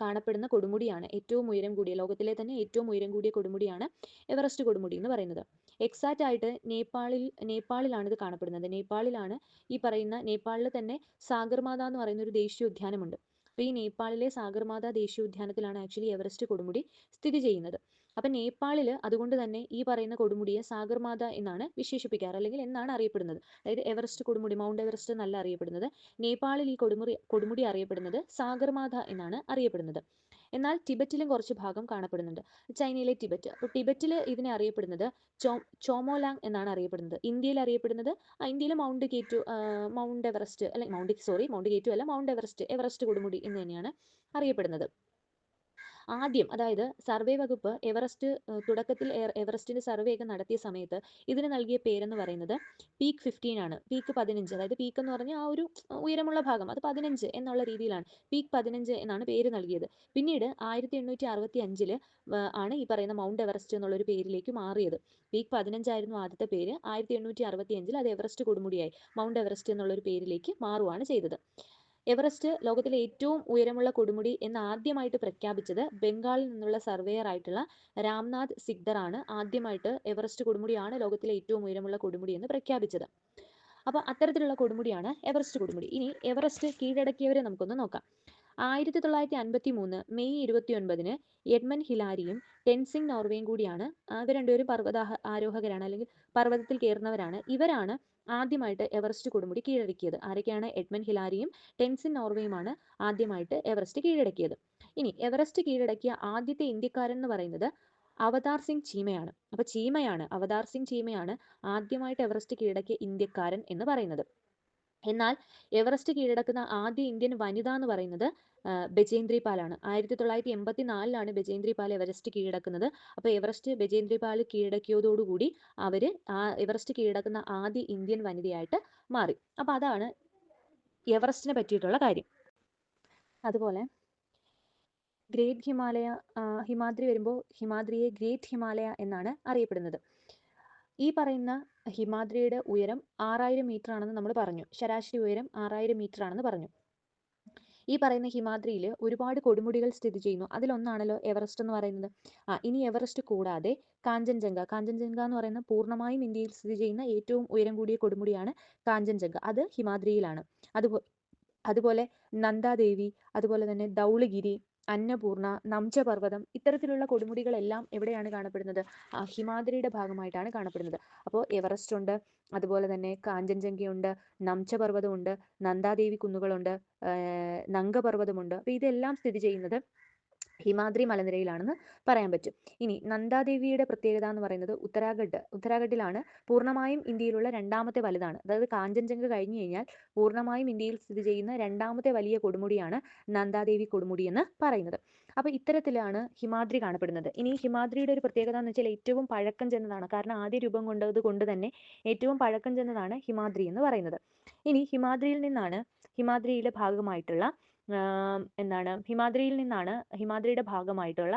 കാണപ്പെടുന്ന കൊടുമുടിയാണ് ഏറ്റവും ഉയരം കൂടിയ ലോകത്തിലെ തന്നെ ഏറ്റവും ഉയരം കൂടിയ കൊടുമുടിയാണ് എവറസ്റ്റ് കൊടുമുടി എന്ന് പറയുന്നത്. എക്സാക്റ്റ് ആയിട്ട് നേപ്പാളിൽ നേപ്പാളിലാണ് ഇത് കാണപ്പെടുന്നത്. നേപ്പാളിലാണ് ഈ പറയുന്ന നേപ്പാളിൽ തന്നെ സാഗർമാത എന്ന് പറയുന്ന ഒരു ദേശീയ ഉദ്യാനമുണ്ട്. അപ്പോൾ ഈ നേപ്പാളിലെ സാഗർമാത ദേശീയോദ്യാനത്തിലാണ് ആക്ച്വലി എവറസ്റ്റ് കൊടുമുടി സ്ഥിതി ചെയ്യുന്നത്. അപ്പം നേപ്പാളിൽ അതുകൊണ്ട് തന്നെ ഈ പറയുന്ന കൊടുമുടിയെ സാഗർമാത എന്നാണ് വിശേഷിപ്പിക്കാറ് അല്ലെങ്കിൽ എന്നാണ് അറിയപ്പെടുന്നത്. അതായത് എവറസ്റ്റ് കൊടുമുടി മൗണ്ട് എവറസ്റ്റ് എന്നല്ല അറിയപ്പെടുന്നത്. നേപ്പാളിൽ ഈ കൊടുമുടി കൊടുമുടി അറിയപ്പെടുന്നത് സാഗർമാത എന്നാണ് അറിയപ്പെടുന്നത്. എന്നാൽ ടിബറ്റിലും കുറച്ച് ഭാഗം കാണപ്പെടുന്നുണ്ട്. ചൈനയിലെ ടിബറ്റ്. അപ്പോൾ ടിബറ്റിൽ ഇതിനെ അറിയപ്പെടുന്നത് ചോ ചോമോലാങ് എന്നാണ് അറിയപ്പെടുന്നത്. ഇന്ത്യയിൽ അറിയപ്പെടുന്നത് ഇന്ത്യയിൽ mount K two mount Everest അല്ലെ mount sorry mount K two അല്ല മൗണ്ട് എവറസ്റ്റ് എവറസ്റ്റ് കൊടുമുടി എന്ന് തന്നെയാണ് അറിയപ്പെടുന്നത്. ആദ്യം അതായത് സർവേ വകുപ്പ് എവറസ്റ്റ് തുടക്കത്തിൽ എവറസ്റ്റിന്റെ സർവേ ഒക്കെ നടത്തിയ സമയത്ത് ഇതിന് നൽകിയ പേരെന്ന് പറയുന്നത് പീക്ക് ഫിഫ്റ്റീൻ ആണ്. പീക്ക് പതിനഞ്ച് അതായത് പീക്ക് എന്ന് പറഞ്ഞാൽ ആ ഒരു ഉയരമുള്ള ഭാഗം അത് പതിനഞ്ച് എന്നുള്ള രീതിയിലാണ്. പീക്ക് പതിനഞ്ച് എന്നാണ് പേര് നൽകിയത്. പിന്നീട് ആയിരത്തി എണ്ണൂറ്റി അറുപത്തി അഞ്ചിൽ ആണ് ഈ പറയുന്ന മൗണ്ട് എവറസ്റ്റ് എന്നുള്ള ഒരു പേരിലേക്ക് മാറിയത്. പീക്ക് പതിനഞ്ചായിരുന്നു ആദ്യത്തെ പേര്. ആയിരത്തി എണ്ണൂറ്റി അറുപത്തി അഞ്ചിൽ അത് എവറസ്റ്റ് കൊടുമുടിയായി. മൗണ്ട് എവറസ്റ്റ് എന്നുള്ള ഒരു പേരിലേക്ക് മാറുകയാണ് ചെയ്തത്. എവറസ്റ്റ് ലോകത്തിലെ ഏറ്റവും ഉയരമുള്ള കൊടുമുടി എന്ന് ആദ്യമായിട്ട് പ്രഖ്യാപിച്ചത് ബംഗാളിൽ നിന്നുള്ള സർവേയർ ആയിട്ടുള്ള രാംനാഥ് സിഗ്ദർ ആണ്. ആദ്യമായിട്ട് എവറസ്റ്റ് കൊടുമുടിയാണ് ലോകത്തിലെ ഏറ്റവും ഉയരമുള്ള കൊടുമുടി എന്ന് പ്രഖ്യാപിച്ചത്. അപ്പോൾ അത്തരത്തിലുള്ള കൊടുമുടിയാണ് എവറസ്റ്റ് കൊടുമുടി. ഇനി എവറസ്റ്റ് കീഴടക്കിയവരെ നമുക്കൊന്ന് നോക്കാം. ആയിരത്തി തൊള്ളായിരത്തി അൻപത്തി മൂന്ന് മെയ് ഇരുപത്തി ഒൻപതിന് എഡ്മൻ ഹിലാരിയും ടെൻസിംഗ് നോർവേയും കൂടിയാണ്. ഇവർ രണ്ടുപേരും പർവത ആരോഹകരാണ് അല്ലെങ്കിൽ പർവതത്തിൽ കയറുന്നവരാണ്. ഇവരാണ് ആദ്യമായിട്ട് എവറസ്റ്റ് കൊടുമുടി കീഴടക്കിയത്. ആരൊക്കെയാണ്? എഡ്മൻ ഹിലാരിയും ടെൻസിൻ നോർവേയുമാണ് ആദ്യമായിട്ട് എവറസ്റ്റ് കീഴടക്കിയത്. ഇനി എവറസ്റ്റ് കീഴടക്കിയ ആദ്യത്തെ ഇന്ത്യക്കാരൻ എന്ന് പറയുന്നത് അവതാർ സിംഗ് ചീമയാണ്. അപ്പൊ ചീമയാണ് അവതാർ സിംഗ് ചീമയാണ് ആദ്യമായിട്ട് എവറസ്റ്റ് കീഴടക്കിയ ഇന്ത്യക്കാരൻ എന്ന് പറയുന്നത്. എന്നാൽ എവറസ്റ്റ് കീഴടക്കുന്ന ആദ്യ ഇന്ത്യൻ വനിത എന്ന് പറയുന്നത് ബജേന്ദ്രി പാലാണ്. ആയിരത്തി തൊള്ളായിരത്തി എൺപത്തി നാലിലാണ് ബജേന്ദ്രി പാൽ എവറസ്റ്റ് കീഴടക്കുന്നത്. അപ്പോൾ എവറസ്റ്റ് ബജേന്ദ്രി പാൽ കീഴടക്കിയതോടുകൂടി അവർ ആ എവറസ്റ്റ് കീഴടക്കുന്ന ആദ്യ ഇന്ത്യൻ വനിതയായിട്ട് മാറി. അപ്പോൾ അതാണ് എവറസ്റ്റിനെ പറ്റിയിട്ടുള്ള കാര്യം. അതുപോലെ ഗ്രേറ്റ് ഹിമാലയ ഹിമാദ്രി വരുമ്പോൾ ഹിമാദ്രിയെ ഗ്രേറ്റ് ഹിമാലയ എന്നാണ് അറിയപ്പെടുന്നത്. ഈ പറയുന്ന ഹിമാദ്രിയുടെ ഉയരം ആറായിരം മീറ്റർ ആണെന്ന് നമ്മൾ പറഞ്ഞു. ശരാശരി ഉയരം ആറായിരം മീറ്റർ ആണെന്ന് പറഞ്ഞു. ഈ പറയുന്ന ഹിമാദ്രിയിൽ ഒരുപാട് കൊടുമുടികൾ സ്ഥിതി ചെയ്യുന്നു. അതിലൊന്നാണല്ലോ എവറസ്റ്റ് എന്ന് പറയുന്നത്. ആ ഇനി എവറസ്റ്റ് കൂടാതെ കാഞ്ചൻജംഗ. കാഞ്ചൻജംഗ എന്ന് പറയുന്ന പൂർണമായും ഇന്ത്യയിൽ സ്ഥിതി ചെയ്യുന്ന ഏറ്റവും ഉയരം കൂടിയ കൊടുമുടിയാണ് കാഞ്ചൻജംഗ. അത് ഹിമാദ്രിയിലാണ്. അതുപോലെ അതുപോലെ നന്ദാദേവി അതുപോലെ തന്നെ ധൗളഗിരി അന്നപൂർണ നംച പർവതം ഇത്തരത്തിലുള്ള കൊടുമുടികളെല്ലാം എവിടെയാണ് കാണപ്പെടുന്നത്? ഹിമാദ്രിയുടെ ഭാഗമായിട്ടാണ് കാണപ്പെടുന്നത്. അപ്പോൾ എവറസ്റ്റ് ഉണ്ട് അതുപോലെ തന്നെ കാഞ്ചൻജംഗയുണ്ട് നംച പർവതമുണ്ട് നന്ദാദേവി കുന്നുകളുണ്ട് നംഗപർവതമുണ്ട്. അപ്പോൾ ഇതെല്ലാം സ്ഥിതി ചെയ്യുന്നത് ഹിമാദ്രി മലനിരയിലാണെന്ന് പറയാൻ പറ്റും. ഇനി നന്ദാദേവിയുടെ പ്രത്യേകത എന്ന് പറയുന്നത് ഉത്തരാഖണ്ഡ്. ഉത്തരാഖണ്ഡിലാണ് പൂർണമായും ഇന്ത്യയിലുള്ള രണ്ടാമത്തെ വലുതാണ്. അതായത് കാഞ്ചൻജംഗ കഴിഞ്ഞു കഴിഞ്ഞാൽ പൂർണമായും ഇന്ത്യയിൽ സ്ഥിതി ചെയ്യുന്ന രണ്ടാമത്തെ വലിയ കൊടുമുടിയാണ് നന്ദാദേവി കൊടുമുടി എന്ന് പറയുന്നത്. അപ്പൊ ഇത്തരത്തിലാണ് ഹിമാദ്രി കാണപ്പെടുന്നത്. ഇനി ഹിമാദ്രിയുടെ ഒരു പ്രത്യേകത എന്ന് വെച്ചാൽ ഏറ്റവും പഴക്കം ചെന്നതാണ്. കാരണം ആദ്യ രൂപം കൊണ്ടത് കൊണ്ട് തന്നെ ഏറ്റവും പഴക്കം ചെന്നതാണ് ഹിമാദ്രി എന്ന് പറയുന്നത്. ഇനി ഹിമാദ്രിയിൽ നിന്നാണ് ഹിമാദ്രിയിലെ ഭാഗമായിട്ടുള്ള എന്താണ് ഹിമാദ്രിയിൽ നിന്നാണ് ഹിമാദ്രിയുടെ ഭാഗമായിട്ടുള്ള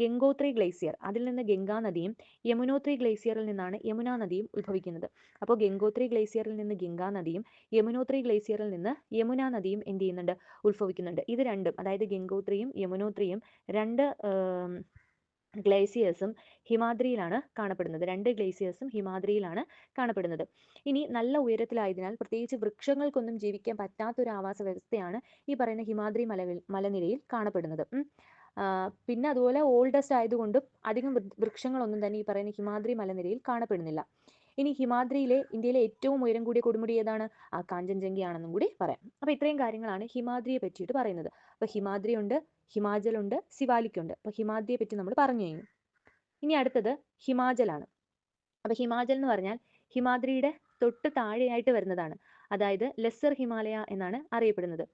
ഗംഗോത്രി ഗ്ലേസിയർ. അതിൽ നിന്ന് ഗംഗാ നദിയും യമുനോത്രി ഗ്ലേസിയറിൽ നിന്നാണ് യമുനാ നദിയും ഉത്ഭവിക്കുന്നത്. അപ്പോൾ ഗംഗോത്രി ഗ്ലേസിയറിൽ നിന്ന് ഗംഗാ നദിയും യമുനോത്രി ഗ്ലേസിയറിൽ നിന്ന് യമുനാ നദിയും എന്ത് ചെയ്യുന്നുണ്ട്? ഉത്ഭവിക്കുന്നുണ്ട്. ഇത് രണ്ടും അതായത് ഗംഗോത്രിയും യമുനോത്രിയും രണ്ട് ഗ്ലേസിയേഴ്സും ഹിമാദ്രിയിലാണ് കാണപ്പെടുന്നത്. രണ്ട് ഗ്ലേസിയേഴ്സും ഹിമാദ്രിയിലാണ് കാണപ്പെടുന്നത്. ഇനി നല്ല ഉയരത്തിലായതിനാൽ പ്രത്യേകിച്ച് വൃക്ഷങ്ങൾക്കൊന്നും ജീവിക്കാൻ പറ്റാത്ത ഒരു ആവാസ വ്യവസ്ഥയാണ് ഈ പറയുന്ന ഹിമാദ്രി മല മലനിരയിൽ കാണപ്പെടുന്നത്. പിന്നെ അതുപോലെ ഓൾഡസ്റ്റ് ആയതുകൊണ്ടും അധികം വൃക്ഷങ്ങളൊന്നും തന്നെ ഈ പറയുന്ന ഹിമാദ്രി മലനിരയിൽ കാണപ്പെടുന്നില്ല. ഇനി ഹിമാദ്രിയിലെ ഇന്ത്യയിലെ ഏറ്റവും ഉയരം കൂടിയ കൊടുമുടി ഏതാണ്? ആ കാഞ്ചൻജംഗിയാണെന്നും കൂടി പറയാം. അപ്പോൾ ഇത്രയും കാര്യങ്ങളാണ് ഹിമാദ്രിയെ പറ്റിയിട്ട് പറയുന്നത്. അപ്പോൾ ഹിമാദ്രി ഉണ്ട് ഹിമാചൽ ഹിമാചലുണ്ട് സിവാലിക്കുണ്ട് അപ്പോൾ ഹിമാദ്രിയെ പറ്റി നമ്മൾ പറഞ്ഞു കഴിഞ്ഞു. ഇനി അടുത്തത് ഹിമാചലാണ്. അപ്പോൾ ഹിമാചൽ എന്ന് പറഞ്ഞാൽ ഹിമാദ്രിയുടെ തൊട്ട് താഴെയായിട്ട് വരുന്നതാണ്. അതായത് ലെസ്സർ ഹിമാലയ എന്നാണ് അറിയപ്പെടുന്നത്.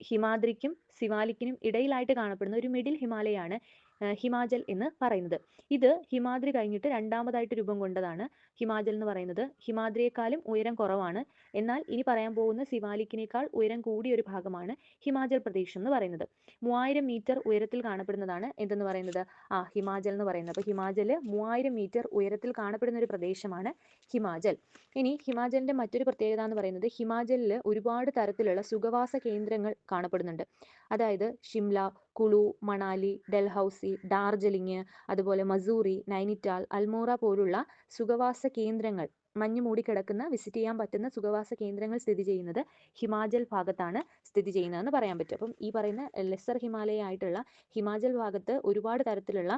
ഹിമാദ്രിക്കും സിവാലിക്കിനും ഇടയിലായിട്ട് കാണപ്പെടുന്ന ഒരു മിഡിൽ ഹിമാലയയാണ് ആ, ഹിമാചൽ എന്ന് പറയുന്നത്. ഇത് ഹിമാദ്രി കഴിഞ്ഞിട്ട് രണ്ടാമതായിട്ട് രൂപം കൊണ്ടതാണ്. ഹിമാചൽ എന്ന് പറയുന്നത് ഹിമാദ്രിയെക്കാളും ഉയരം കുറവാണ്. എന്നാൽ ഇനി പറയാൻ പോകുന്ന സിവാലിക്കിനേക്കാൾ ഉയരം കൂടിയ ഒരു ഭാഗമാണ് ഹിമാചൽ പ്രദേശ് എന്ന് പറയുന്നത്. മൂവായിരം മീറ്റർ ഉയരത്തിൽ കാണപ്പെടുന്നതാണ് എന്തെന്ന് പറയുന്നത്? ആ ഹിമാചൽ എന്ന് പറയുന്നത്. അപ്പോൾ ഹിമാചൽ മൂവായിരം മീറ്റർ ഉയരത്തിൽ കാണപ്പെടുന്ന ഒരു പ്രദേശമാണ് ഹിമാചൽ. ഇനി ഹിമാചലിന്റെ മറ്റൊരു പ്രത്യേകത എന്ന് പറയുന്നത് ഹിമാചലിൽ ഒരുപാട് തരത്തിലുള്ള സുഖവാസ കേന്ദ്രങ്ങൾ കാണപ്പെടുന്നുണ്ട്. അതായത് ഷിംല കുളു മണാലി ഡൽഹൌസി ഡാർജിലിംഗ് അതുപോലെ മസൂറി നൈനിറ്റാൽ അൽമോറ പോലുള്ള സുഖവാസ കേന്ദ്രങ്ങൾ മഞ്ഞ് മൂടിക്കിടക്കുന്ന വിസിറ്റ് ചെയ്യാൻ പറ്റുന്ന സുഖവാസ കേന്ദ്രങ്ങൾ സ്ഥിതി ചെയ്യുന്നത് ഹിമാചൽ ഭാഗത്താണ് സ്ഥിതി ചെയ്യുന്നതെന്ന് പറയാൻ പറ്റും. അപ്പം ഈ പറയുന്ന ലെസ്സർ ഹിമാലയ ആയിട്ടുള്ള ഹിമാചൽ ഭാഗത്ത് ഒരുപാട് തരത്തിലുള്ള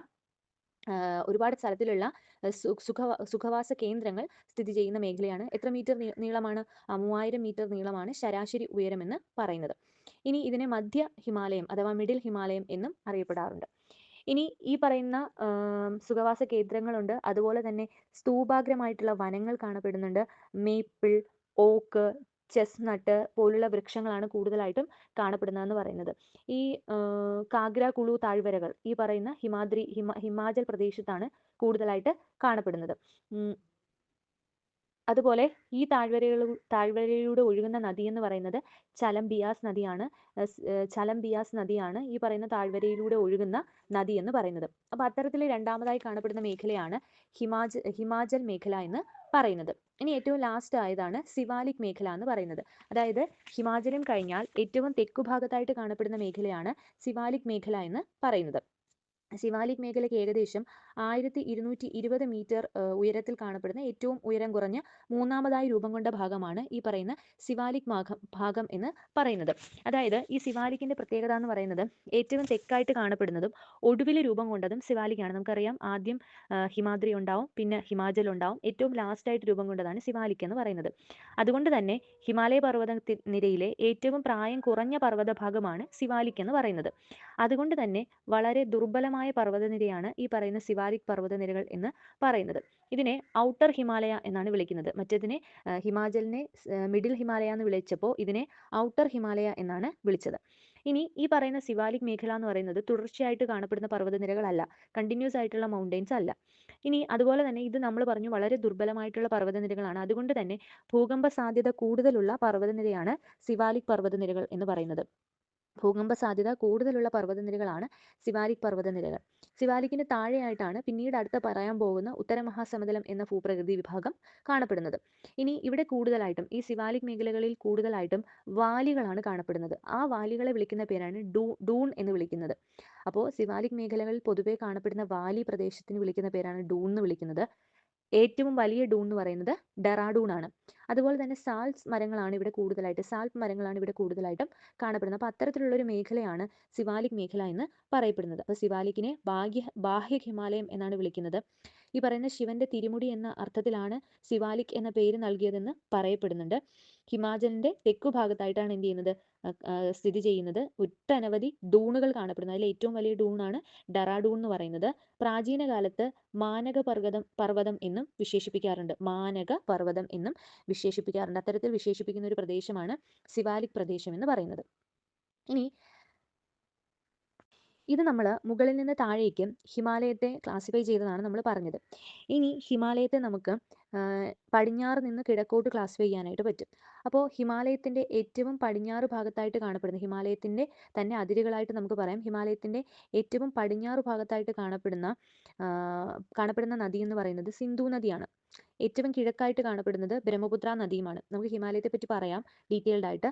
ഒരുപാട് സ്ഥലത്തിലുള്ള സുഖ സുഖവാസ കേന്ദ്രങ്ങൾ സ്ഥിതി ചെയ്യുന്ന മേഖലയാണ്. എത്ര മീറ്റർ നീളമാണ്? മൂവായിരം മീറ്റർ നീളമാണ് ശരാശരി ഉയരമെന്ന് പറയുന്നത്. ഇനി ഇതിനെ മധ്യ ഹിമാലയം അഥവാ മിഡിൽ ഹിമാലയം എന്നും അറിയപ്പെടാറുണ്ട്. ഇനി ഈ പറയുന്ന സുഖവാസ കേന്ദ്രങ്ങളുണ്ട്. അതുപോലെ തന്നെ സ്തൂപാഗ്രമായിട്ടുള്ള വനങ്ങൾ കാണപ്പെടുന്നുണ്ട്. മേപ്പിൾ ഓക്ക് ചെസ്നട്ട് പോലുള്ള വൃക്ഷങ്ങളാണ് കൂടുതലായിട്ടും കാണപ്പെടുന്നതെന്ന് പറയുന്നത്. ഈ കാഗ്ര കുളു താഴ്വരകൾ ഈ പറയുന്ന ഹിമാദ്രി ഹിമ ഹിമാചൽ പ്രദേശത്താണ് കൂടുതലായിട്ട് കാണപ്പെടുന്നത്. അതുപോലെ ഈ താഴ്വരകളു താഴ്വരയിലൂടെ ഒഴുകുന്ന നദി എന്ന് പറയുന്നത് ചലം ബിയാസ് നദിയാണ് ചലംബിയാസ് ചലം ബിയാസ് നദിയാണ് ഈ പറയുന്ന താഴ്വരയിലൂടെ ഒഴുകുന്ന നദി എന്ന് പറയുന്നത്. അപ്പൊ അത്തരത്തിൽ രണ്ടാമതായി കാണപ്പെടുന്ന മേഖലയാണ് ഹിമാചൽ ഹിമാചൽ മേഖല എന്ന് പറയുന്നത്. ഇനി ഏറ്റവും ലാസ്റ്റ് ആയതാണ് സിവാലിക് മേഖല എന്ന് പറയുന്നത്. അതായത് ഹിമാചലം കഴിഞ്ഞാൽ ഏറ്റവും തെക്കുഭാഗത്തായിട്ട് കാണപ്പെടുന്ന മേഖലയാണ് സിവാലിക് മേഖല എന്ന് പറയുന്നത്. സിവാലിക് മേഖലയ്ക്ക് ഏകദേശം ആയിരത്തി ഇരുന്നൂറ്റി ഇരുപത് മീറ്റർ ഉയരത്തിൽ കാണപ്പെടുന്ന ഏറ്റവും ഉയരം കുറഞ്ഞ മൂന്നാമതായി രൂപം കൊണ്ട ഭാഗമാണ് ഈ പറയുന്ന സിവാലിക് ഭാഗം ഭാഗം എന്ന് പറയുന്നത്. അതായത് ഈ സിവാലിക്കിന്റെ പ്രത്യേകത എന്ന് പറയുന്നത് ഏറ്റവും തെക്കായിട്ട് കാണപ്പെടുന്നതും ഒടുവിൽ രൂപം കൊണ്ടതും സിവാലിക്കാണ് നമുക്കറിയാം ആദ്യം ഹിമാദ്രി ഉണ്ടാവും പിന്നെ ഹിമാചൽ ഉണ്ടാവും. ഏറ്റവും ലാസ്റ്റ് ആയിട്ട് രൂപം കൊണ്ടതാണ് സിവാലിക് എന്ന് പറയുന്നത്. അതുകൊണ്ട് തന്നെ ഹിമാലയ പർവത നിരയിലെ ഏറ്റവും പ്രായം കുറഞ്ഞ പർവത ഭാഗമാണ് സിവാലിക് എന്ന് പറയുന്നത്. അതുകൊണ്ട് തന്നെ വളരെ ദുർബലമായ പർവതനിരയാണ് ഈ പറയുന്ന സിവാലിക് പർവതനിരകൾ എന്ന് പറയുന്നത്. ഇതിനെ ഔട്ടർ ഹിമാലയ എന്നാണ് വിളിക്കുന്നത്. മറ്റേതിനെ ഹിമാചലിനെ മിഡിൽ ഹിമാലയ എന്ന് വിളിച്ചപ്പോൾ ഇതിനെ ഔട്ടർ ഹിമാലയ എന്നാണ് വിളിച്ചത്. ഇനി ഈ പറയുന്ന സിവാലിക് മേഖല എന്ന് പറയുന്നത് തുടർച്ചയായിട്ട് കാണപ്പെടുന്ന പർവതനിരകളല്ല. കണ്ടിന്യൂസ് ആയിട്ടുള്ള മൗണ്ടെയ്ൻസ് അല്ല. ഇനി അതുപോലെ തന്നെ ഇത് നമ്മൾ പറഞ്ഞു വളരെ ദുർബലമായിട്ടുള്ള പർവതനിരകളാണ്. അതുകൊണ്ട് തന്നെ ഭൂകമ്പ സാധ്യത കൂടുതലുള്ള പർവതനിരയാണ് സിവാലിക് പർവതനിരകൾ എന്ന് പറയുന്നത്. ഭൂകമ്പ സാധ്യത കൂടുതലുള്ള പർവതനിരകളാണ് സിവാലിക് പർവതനിരകൾ. സിവാലിക്കിന് താഴെയായിട്ടാണ് പിന്നീട് അടുത്ത പറയാൻ പോകുന്ന ഉത്തരമഹാസമതലം എന്ന ഭൂപ്രകൃതി വിഭാഗം കാണപ്പെടുന്നത്. ഇനി ഇവിടെ കൂടുതലായിട്ടും ഈ സിവാലിക് മേഖലകളിൽ കൂടുതലായിട്ടും വാലികളാണ് കാണപ്പെടുന്നത്. ആ വാലികളെ വിളിക്കുന്ന പേരാണ് ഡൂ ഡൂൺ എന്ന് വിളിക്കുന്നത്. അപ്പോൾ സിവാലിക് മേഖലകളിൽ പൊതുവേ കാണപ്പെടുന്ന വാലി പ്രദേശത്തിന് വിളിക്കുന്ന പേരാണ് ഡൂൺ എന്ന് വിളിക്കുന്നത്. ഏറ്റവും വലിയ ഡൂൺ എന്ന് പറയുന്നത് ഡെറാഡൂൺ ആണ്. അതുപോലെ തന്നെ സാൽസ് മരങ്ങളാണ് ഇവിടെ കൂടുതലായിട്ട്. സാൽപ്പ് മരങ്ങളാണ് ഇവിടെ കൂടുതലായിട്ടും കാണപ്പെടുന്നത്. അപ്പോൾ അത്തരത്തിലുള്ള ഒരു മേഖലയാണ് സിവാലിക് മേഖല എന്ന് പറയപ്പെടുന്നത്. അപ്പോൾ സിവാലിക്കിനെ ബാഹ്യ ബാഹ്യ ഹിമാലയം എന്നാണ് വിളിക്കുന്നത്. ഈ പറയുന്ന ശിവന്റെ തിരുമുടി എന്ന അർത്ഥത്തിലാണ് ശിവാലിക് എന്ന പേര് നൽകിയതെന്ന് പറയപ്പെടുന്നുണ്ട്. ഹിമാചലിന്റെ തെക്കു ഭാഗത്തായിട്ടാണ് എന്ത് ചെയ്യുന്നത്? സ്ഥിതി ചെയ്യുന്നത്. ഒട്ടനവധി ഡൂണുകൾ കാണപ്പെടുന്നത് അതിൽ ഏറ്റവും വലിയ ഡൂണാണ് ഡറാഡൂൺ എന്ന് പറയുന്നത്. പ്രാചീന കാലത്ത് മാനക പർവതം പർവതം എന്നും വിശേഷിപ്പിക്കാറുണ്ട്. മാനക പർവതം എന്നും വിശേഷിപ്പിക്കാറുണ്ട്. അത്തരത്തിൽ വിശേഷിപ്പിക്കുന്ന ഒരു പ്രദേശമാണ് ശിവാലിക് പ്രദേശം എന്ന് പറയുന്നത്. ഇനി ഇത് നമ്മൾ മുകളിൽ നിന്ന് താഴേക്ക് ഹിമാലയത്തെ ക്ലാസിഫൈ ചെയ്തതാണ് നമ്മൾ പറഞ്ഞത്. ഇനി ഹിമാലയത്തെ നമുക്ക് പടിഞ്ഞാറ് നിന്ന് കിഴക്കോട്ട് ക്ലാസിഫൈ ചെയ്യാനായിട്ട് പറ്റും. അപ്പോൾ ഹിമാലയത്തിന്റെ ഏറ്റവും പടിഞ്ഞാറ് ഭാഗത്തായിട്ട് കാണപ്പെടുന്ന ഹിമാലയത്തിന്റെ തന്നെ അതിരുകളായിട്ട് നമുക്ക് പറയാം. ഹിമാലയത്തിന്റെ ഏറ്റവും പടിഞ്ഞാറ് ഭാഗത്തായിട്ട് കാണപ്പെടുന്ന കാണപ്പെടുന്ന നദി എന്ന് പറയുന്നത് സിന്ധു നദിയാണ്. ഏറ്റവും കിഴക്കായിട്ട് കാണപ്പെടുന്നത് ബ്രഹ്മപുത്ര നദിയുമാണ്. നമുക്ക് ഹിമാലയത്തെ പറ്റി പറയാം. ഡീറ്റെയിൽഡ് ആയിട്ട്.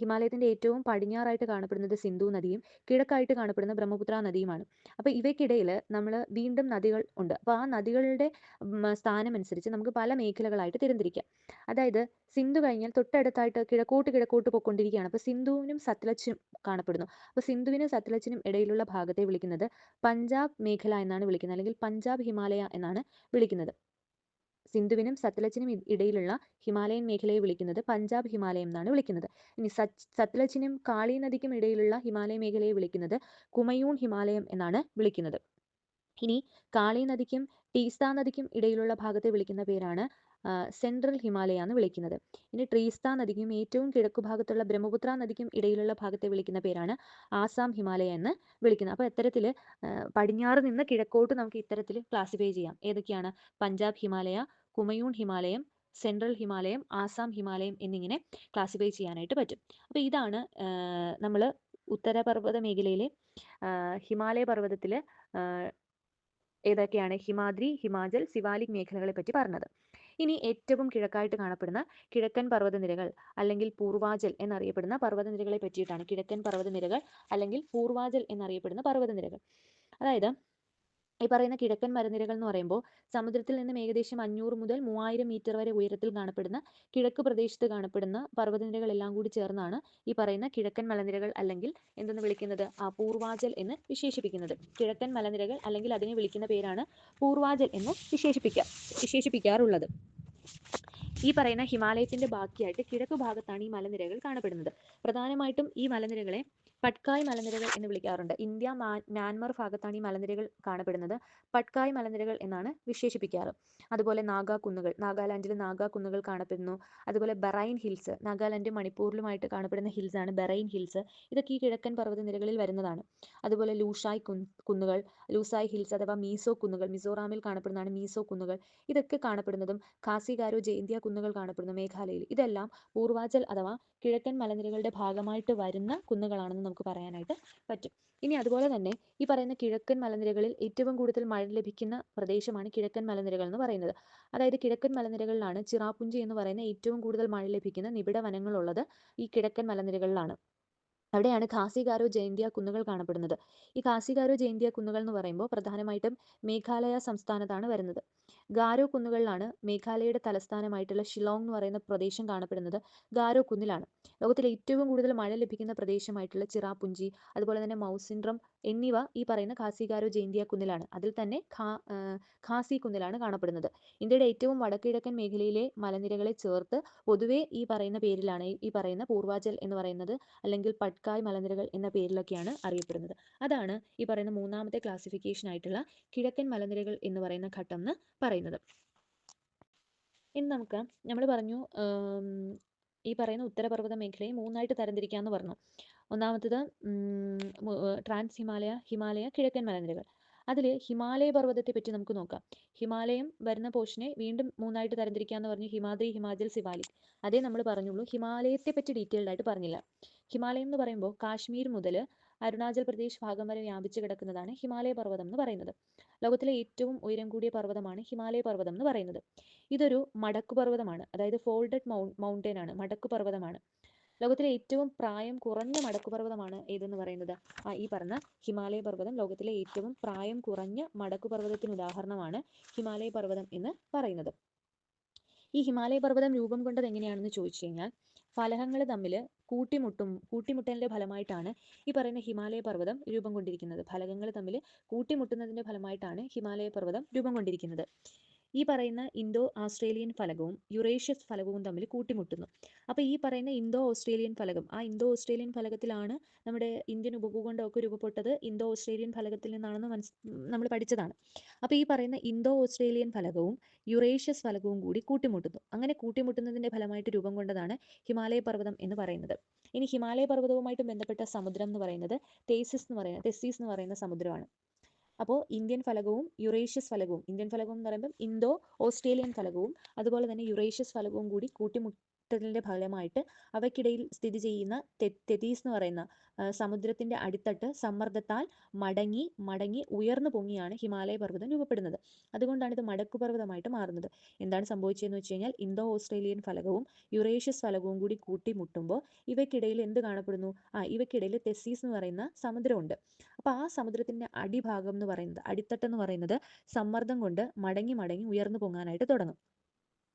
ഹിമാലയത്തിന്റെ ഏറ്റവും പടിഞ്ഞാറായിട്ട് കാണപ്പെടുന്നത് സിന്ധു നദിയും കിഴക്കായിട്ട് കാണപ്പെടുന്ന ബ്രഹ്മപുത്ര നദിയുമാണ്. അപ്പോൾ ഇവയ്ക്കിടയിൽ നമ്മൾ വീണ്ടും നദികൾ ഉണ്ട്. അപ്പോൾ ആ നദികളുടെ സ്ഥാനം അനുസരിച്ച് നമുക്ക് പല മേഖലകളായിട്ട് തിരഞ്ഞിരിക്കാം. അതായത് സിന്ധു കഴിഞ്ഞാൽ തൊട്ടടുത്തായിട്ട് കിഴക്കോട്ട് കിഴക്കോട്ട് പോയിക്കൊണ്ടിരിക്കുകയാണ്. അപ്പോൾ സിന്ധുവിനും സത്ലച്ചും കാണപ്പെടുന്നു. അപ്പോൾ സിന്ധുവിനും സത്ലച്ചിനും ഇടയിലുള്ള ഭാഗത്തെ വിളിക്കുന്നത് പഞ്ചാബ് മേഖല എന്നാണ് വിളിക്കുന്നത്. അല്ലെങ്കിൽ പഞ്ചാബ് ഹിമാലയ എന്നാണ് വിളിക്കുന്നത്. സിന്ധുവിനും സത്ലജിനും ഇടയിലുള്ള ഹിമാലയൻ മേഖലയെ വിളിക്കുന്നത് പഞ്ചാബ് ഹിമാലയം എന്നാണ് വിളിക്കുന്നത്. ഇനി സത് സത്ലജിനും കാളി നദിക്കും ഇടയിലുള്ള ഹിമാലയ മേഖലയെ വിളിക്കുന്നത് കുമയൂൺ ഹിമാലയം എന്നാണ് വിളിക്കുന്നത്. ഇനി കാളി നദിക്കും ടീസ്ത നദിക്കും ഇടയിലുള്ള ഭാഗത്തെ വിളിക്കുന്ന പേരാണ് സെൻട്രൽ ഹിമാലയ എന്ന് വിളിക്കുന്നത്. ഇനി ട്രീസ്ത നദിക്കും ഏറ്റവും കിഴക്കു ഭാഗത്തുള്ള ബ്രഹ്മപുത്ര നദിക്കും ഇടയിലുള്ള ഭാഗത്തെ വിളിക്കുന്ന പേരാണ് ആസാം ഹിമാലയ എന്ന് വിളിക്കുന്നത്. അപ്പോൾ ഇത്തരത്തിൽ പടിഞ്ഞാറ് നിന്ന് കിഴക്കോട്ട് നമുക്ക് ഇത്തരത്തിൽ ക്ലാസിഫൈ ചെയ്യാം. ഏതൊക്കെയാണ്? പഞ്ചാബ് ഹിമാലയ കുമയൂൺ ഹിമാലയം സെൻട്രൽ ഹിമാലയം ആസാം ഹിമാലയം എന്നിങ്ങനെ ക്ലാസിഫൈ ചെയ്യാനായിട്ട് പറ്റും. അപ്പോൾ ഇതാണ് നമ്മൾ ഉത്തരപർവത മേഖലയിലെ ഹിമാലയ പർവതത്തിൽ ഏതൊക്കെയാണ് ഹിമാദ്രി ഹിമാചൽ സിവാലിക് മേഖലകളെ പറ്റി പറഞ്ഞത്. ഇനി ഏറ്റവും കിഴക്കായിട്ട് കാണപ്പെടുന്ന കിഴക്കൻ പർവതനിരകൾ അല്ലെങ്കിൽ പൂർവാചൽ എന്നറിയപ്പെടുന്ന പർവതനിരകളെ പറ്റിയിട്ടാണ് കിഴക്കൻ പർവതനിരകൾ അല്ലെങ്കിൽ പൂർവാചൽ എന്നറിയപ്പെടുന്ന പർവതനിരകൾ അതായത് ഈ പറയുന്ന കിഴക്കൻ മലനിരകൾ എന്ന് പറയുമ്പോൾ സമുദ്രത്തിൽ നിന്നും ഏകദേശം അഞ്ഞൂറ് മുതൽ മൂവായിരം മീറ്റർ വരെ ഉയരത്തിൽ കാണപ്പെടുന്ന കിഴക്ക് പ്രദേശത്ത് കാണപ്പെടുന്ന പർവതനിരകൾ എല്ലാം കൂടി ചേർന്നാണ് ഈ പറയുന്ന കിഴക്കൻ മലനിരകൾ അല്ലെങ്കിൽ എന്തെന്ന് വിളിക്കുന്നത് ആ പൂർവാചൽ എന്ന് വിശേഷിപ്പിക്കുന്നത്. കിഴക്കൻ മലനിരകൾ അല്ലെങ്കിൽ അതിനെ വിളിക്കുന്ന പേരാണ് പൂർവാചൽ എന്ന് വിശേഷിപ്പിക്കുക വിശേഷിപ്പിക്കാറുള്ളത്. ഈ പറയുന്ന ഹിമാലയത്തിന്റെ ബാക്കിയായിട്ട് കിഴക്ക് ഭാഗത്താണ് ഈ മലനിരകൾ കാണപ്പെടുന്നത്. പ്രധാനമായിട്ടും ഈ മലനിരകളെ പട്കായ് മലനിരകൾ എന്ന് വിളിക്കാറുണ്ട്. ഇന്ത്യ മ്യാൻമാർ ഭാഗത്താണ് ഈ മലനിരകൾ കാണപ്പെടുന്നത്. പട്കായ് മലനിരകൾ എന്നാണ് വിശേഷിപ്പിക്കാറ്. അതുപോലെ നാഗാ കുന്നുകൾ നാഗാലാൻഡിൽ നാഗാ കുന്നുകൾ കാണപ്പെടുന്നു. അതുപോലെ ബറൈൻ ഹിൽസ് നാഗാലാൻഡ് മണിപ്പൂരിലുമായിട്ട് കാണപ്പെടുന്ന ഹിൽസ് ആണ് ബറൈൻ ഹിൽസ്. ഇതൊക്കെ ഈ കിഴക്കൻ പർവത നിരകളിൽ വരുന്നതാണ്. അതുപോലെ ലൂഷായ് കുന്നുകൾ ലൂസായ് ഹിൽസ് അഥവാ മീസോ കുന്നുകൾ മിസോറാമിൽ കാണപ്പെടുന്നതാണ് മീസോ കുന്നുകൾ. ഇതൊക്കെ കാണപ്പെടുന്നതും ഖാസിഗാരോ ജയന്തിയ കുന്നുകൾ കാണപ്പെടുന്നു മേഘാലയയിൽ. ഇതെല്ലാം പൂർവാചൽ അഥവാ കിഴക്കൻ മലനിരകളുടെ ഭാഗമായിട്ട് വരുന്ന കുന്നുകളാണെന്ന് നമുക്ക് പറയാനായിട്ട് പറ്റും. ഇനി അതുപോലെ തന്നെ ഈ പറയുന്ന കിഴക്കൻ മലനിരകളിൽ ഏറ്റവും കൂടുതൽ മഴ ലഭിക്കുന്ന പ്രദേശമാണ് കിഴക്കൻ മലനിരകൾ എന്ന് പറയുന്നത്. അതായത് കിഴക്കൻ മലനിരകളിലാണ് ചിറാപുഞ്ചി എന്ന് പറയുന്ന ഏറ്റവും കൂടുതൽ മഴ ലഭിക്കുന്ന നിബിഡ വനങ്ങളുള്ളത് ഈ കിഴക്കൻ മലനിരകളിലാണ്. അവിടെയാണ് ഖാസിഗാരോ ജയന്തിയ കുന്നുകൾ കാണപ്പെടുന്നത്. ഈ ഖാസിഗാരോ ജയന്തിയ കുന്നുകൾ എന്ന് പറയുമ്പോൾ പ്രധാനമായിട്ടും മേഘാലയ സംസ്ഥാനത്താണ് വരുന്നത്. ഗാരോ കുന്നുകളിലാണ് മേഘാലയയുടെ തലസ്ഥാനമായിട്ടുള്ള ഷിലോങ് എന്ന് പറയുന്ന പ്രദേശം കാണപ്പെടുന്നത് ഗാരോ കുന്നിലാണ്. ലോകത്തിലെ ഏറ്റവും കൂടുതൽ മഴ ലഭിക്കുന്ന പ്രദേശമായിട്ടുള്ള ചിറാപുഞ്ചി അതുപോലെ തന്നെ മൗസിൻഡ്രം എന്നിവ ഈ പറയുന്ന ഖാസിഗാരോ ജയന്തിയ കുന്നിലാണ്. അതിൽ തന്നെ ഖാസി കുന്നിലാണ് കാണപ്പെടുന്നത്. ഇന്ത്യയുടെ ഏറ്റവും വടക്കിഴക്കൻ മേഖലയിലെ മലനിരകളെ ചേർത്ത് പൊതുവെ ഈ പറയുന്ന പേരിലാണ് ഈ പറയുന്ന പൂർവാചൽ എന്ന് പറയുന്നത് അല്ലെങ്കിൽ പട്കായ് മലനിരകൾ എന്ന പേരിലൊക്കെയാണ് അറിയപ്പെടുന്നത്. അതാണ് ഈ പറയുന്ന മൂന്നാമത്തെ ക്ലാസിഫിക്കേഷൻ ആയിട്ടുള്ള കിഴക്കൻ മലനിരകൾ എന്ന് പറയുന്ന ഘട്ടം എന്ന് പറയുന്നത്. ഇനി നമുക്ക് നമ്മൾ പറഞ്ഞു ഈ പറയുന്ന ഉത്തരപർവത മേഖലയെ മൂന്നായിട്ട് തരംതിരിക്കാമെന്ന് പറഞ്ഞു. ഒന്നാമത്തത് ട്രാൻസ് ഹിമാലയ ഹിമാലയ കിഴക്കൻ മലനിരകൾ. അതിൽ ഹിമാലയ പർവതത്തെ പറ്റി നമുക്ക് നോക്കാം. ഹിമാലയം വരുന്ന പോർഷനെ വീണ്ടും മൂന്നായിട്ട് തരംതിരിക്കാമെന്ന് പറഞ്ഞു ഹിമാദ്രി ഹിമാചൽ സിവാലിക് അതേ നമ്മൾ പറഞ്ഞുള്ളൂ. ഹിമാലയത്തെ പറ്റി ഡീറ്റെയിൽഡ് ആയിട്ട് പറഞ്ഞില്ല. ഹിമാലയം എന്ന് പറയുമ്പോൾ കാശ്മീർ മുതൽ അരുണാചൽ പ്രദേശ് ഭാഗം വരെ വ്യാപിച്ചു കിടക്കുന്നതാണ് ഹിമാലയ പർവതം എന്ന് പറയുന്നത്. ലോകത്തിലെ ഏറ്റവും ഉയരം കൂടിയ പർവതമാണ് ഹിമാലയ പർവതം എന്ന് പറയുന്നത്. ഇതൊരു മടക്കു പർവതമാണ്. അതായത് ഫോൾഡഡ് മൗണ്ടൻ ആണ്. മടക്കു പർവതമാണ്. ലോകത്തിലെ ഏറ്റവും പ്രായം കുറഞ്ഞ മടക്കു പർവതമാണ് ഏതെന്ന് പറയുന്നത്? ആ ഈ പറഞ്ഞ ഹിമാലയ പർവതം ലോകത്തിലെ ഏറ്റവും പ്രായം കുറഞ്ഞ മടക്കു പർവതത്തിന് ഉദാഹരണമാണ് ഹിമാലയ പർവതം എന്ന് പറയുന്നത്. ഈ ഹിമാലയ പർവതം രൂപം കൊണ്ടത് എങ്ങനെയാണെന്ന് ചോദിച്ചു കഴിഞ്ഞാൽ ഫലകങ്ങൾ തമ്മിൽ കൂട്ടിമുട്ടും കൂട്ടിമുട്ടലിന്റെ ഫലമായിട്ടാണ് ഈ പറയുന്ന ഹിമാലയ പർവതം രൂപം കൊണ്ടിരിക്കുന്നത്. ഫലകങ്ങൾ തമ്മിൽ കൂട്ടിമുട്ടുന്നതിന്റെ ഫലമായിട്ടാണ് ഹിമാലയ പർവതം രൂപം കൊണ്ടിരിക്കുന്നത്. ഈ പറയുന്ന ഇന്തോ ഓസ്ട്രേലിയൻ ഫലകവും യുറേഷ്യസ് ഫലകവും തമ്മിൽ കൂട്ടിമുട്ടുന്നു. അപ്പോൾ ഈ പറയുന്ന ഇന്തോ ഓസ്ട്രേലിയൻ ഫലകം ആ ഇന്തോ ഓസ്ട്രേലിയൻ ഫലകത്തിലാണ് നമ്മുടെ ഇന്ത്യൻ ഉപഭൂഖണ്ഡമൊക്കെ രൂപപ്പെട്ടത്. ഇന്തോ ഓസ്ട്രേലിയൻ ഫലകത്തിൽ നിന്നാണെന്ന് മനസ് നമ്മൾ പഠിച്ചതാണ്. അപ്പോൾ ഈ പറയുന്ന ഇന്തോ ഓസ്ട്രേലിയൻ ഫലകവും യുറേഷ്യസ് ഫലകവും കൂടി കൂട്ടിമുട്ടുന്നു. അങ്ങനെ കൂട്ടിമുട്ടുന്നതിന്റെ ഫലമായിട്ട് രൂപം കൊണ്ടതാണ് ഹിമാലയ പർവതം എന്ന് പറയുന്നത്. ഇനി ഹിമാലയ പർവതവുമായിട്ട് ബന്ധപ്പെട്ട സമുദ്രം എന്ന് പറയുന്നത് തേസിസ് എന്ന് പറയുന്ന തെസീസ് എന്ന് പറയുന്ന സമുദ്രമാണ്. അപ്പോൾ ഇന്ത്യൻ ഫലകവും യുറേഷ്യസ് ഫലകവും ഇന്ത്യൻ ഫലകം എന്ന് പറയുമ്പോൾ ഇന്തോ ഓസ്ട്രേലിയൻ ഫലകവും അതുപോലെ തന്നെ യുറേഷ്യസ് ഫലകവും കൂടി കൂട്ടിമു അടിത്തട്ടിന്റെ ഫലമായിട്ട് അവയ്ക്കിടയിൽ സ്ഥിതി ചെയ്യുന്ന തെ തെതീസ് എന്ന് പറയുന്ന സമുദ്രത്തിന്റെ അടിത്തട്ട് സമ്മർദ്ദത്താൽ മടങ്ങി മടങ്ങി ഉയർന്നു പൊങ്ങിയാണ് ഹിമാലയ പർവതം രൂപപ്പെടുന്നത്. അതുകൊണ്ടാണ് ഇത് മടക്കു പർവതമായിട്ട് മാറുന്നത്. എന്താണ് സംഭവിച്ചതെന്ന് വെച്ച് കഴിഞ്ഞാൽ ഇന്തോ ഓസ്ട്രേലിയൻ ഫലകവും യുറേഷ്യസ് ഫലകവും കൂടി കൂട്ടിമുട്ടുമ്പോൾ ഇവയ്ക്കിടയിൽ എന്ത് കാണപ്പെടുന്നു? ആ ഇവയ്ക്കിടയിൽ തെസീസ് എന്ന് പറയുന്ന സമുദ്രമുണ്ട്. അപ്പോൾ ആ സമുദ്രത്തിന്റെ അടിഭാഗം എന്ന് പറയുന്നത് അടിത്തട്ട് എന്ന് പറയുന്നത് സമ്മർദ്ദം കൊണ്ട് മടങ്ങി മടങ്ങി ഉയർന്നു പൊങ്ങാനായിട്ട് തുടങ്ങും.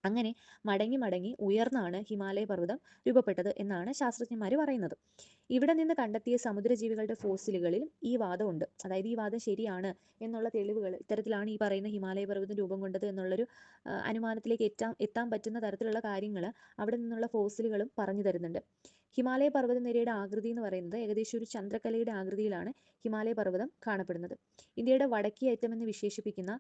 അങ്ങനെ മടങ്ങി മടങ്ങി ഉയർന്നാണ് ഹിമാലയ പർവതം രൂപപ്പെട്ടത് എന്നാണ് ശാസ്ത്രജ്ഞന്മാർ പറയുന്നത്. ഇവിടെ നിന്ന് കണ്ടെത്തിയ സമുദ്രജീവികളുടെ ഫോസിലുകളിൽ ഈ വാദമുണ്ട് അതായത് ഈ വാദം ശരിയാണ് എന്നുള്ള തെളിവുകൾ ഇത്തരത്തിലാണ് ഈ പറയുന്ന ഹിമാലയ പർവതം രൂപം കൊണ്ടത് എന്നുള്ളൊരു അനുമാനത്തിലേക്ക് എത്താൻ എത്താൻ പറ്റുന്ന തരത്തിലുള്ള കാര്യങ്ങൾ അവിടെ നിന്നുള്ള ഫോസിലുകളും പറഞ്ഞു തരുന്നുണ്ട്. ഹിമാലയ പർവതനിരയുടെ ആകൃതി എന്ന് പറയുന്നത് ഏകദേശം ഒരു ചന്ദ്രക്കലയുടെ ആകൃതിയിലാണ് ഹിമാലയ പർവതം കാണപ്പെടുന്നത്. ഇന്ത്യയുടെ വടക്കേ അറ്റം എന്ന് വിശേഷിപ്പിക്കുന്ന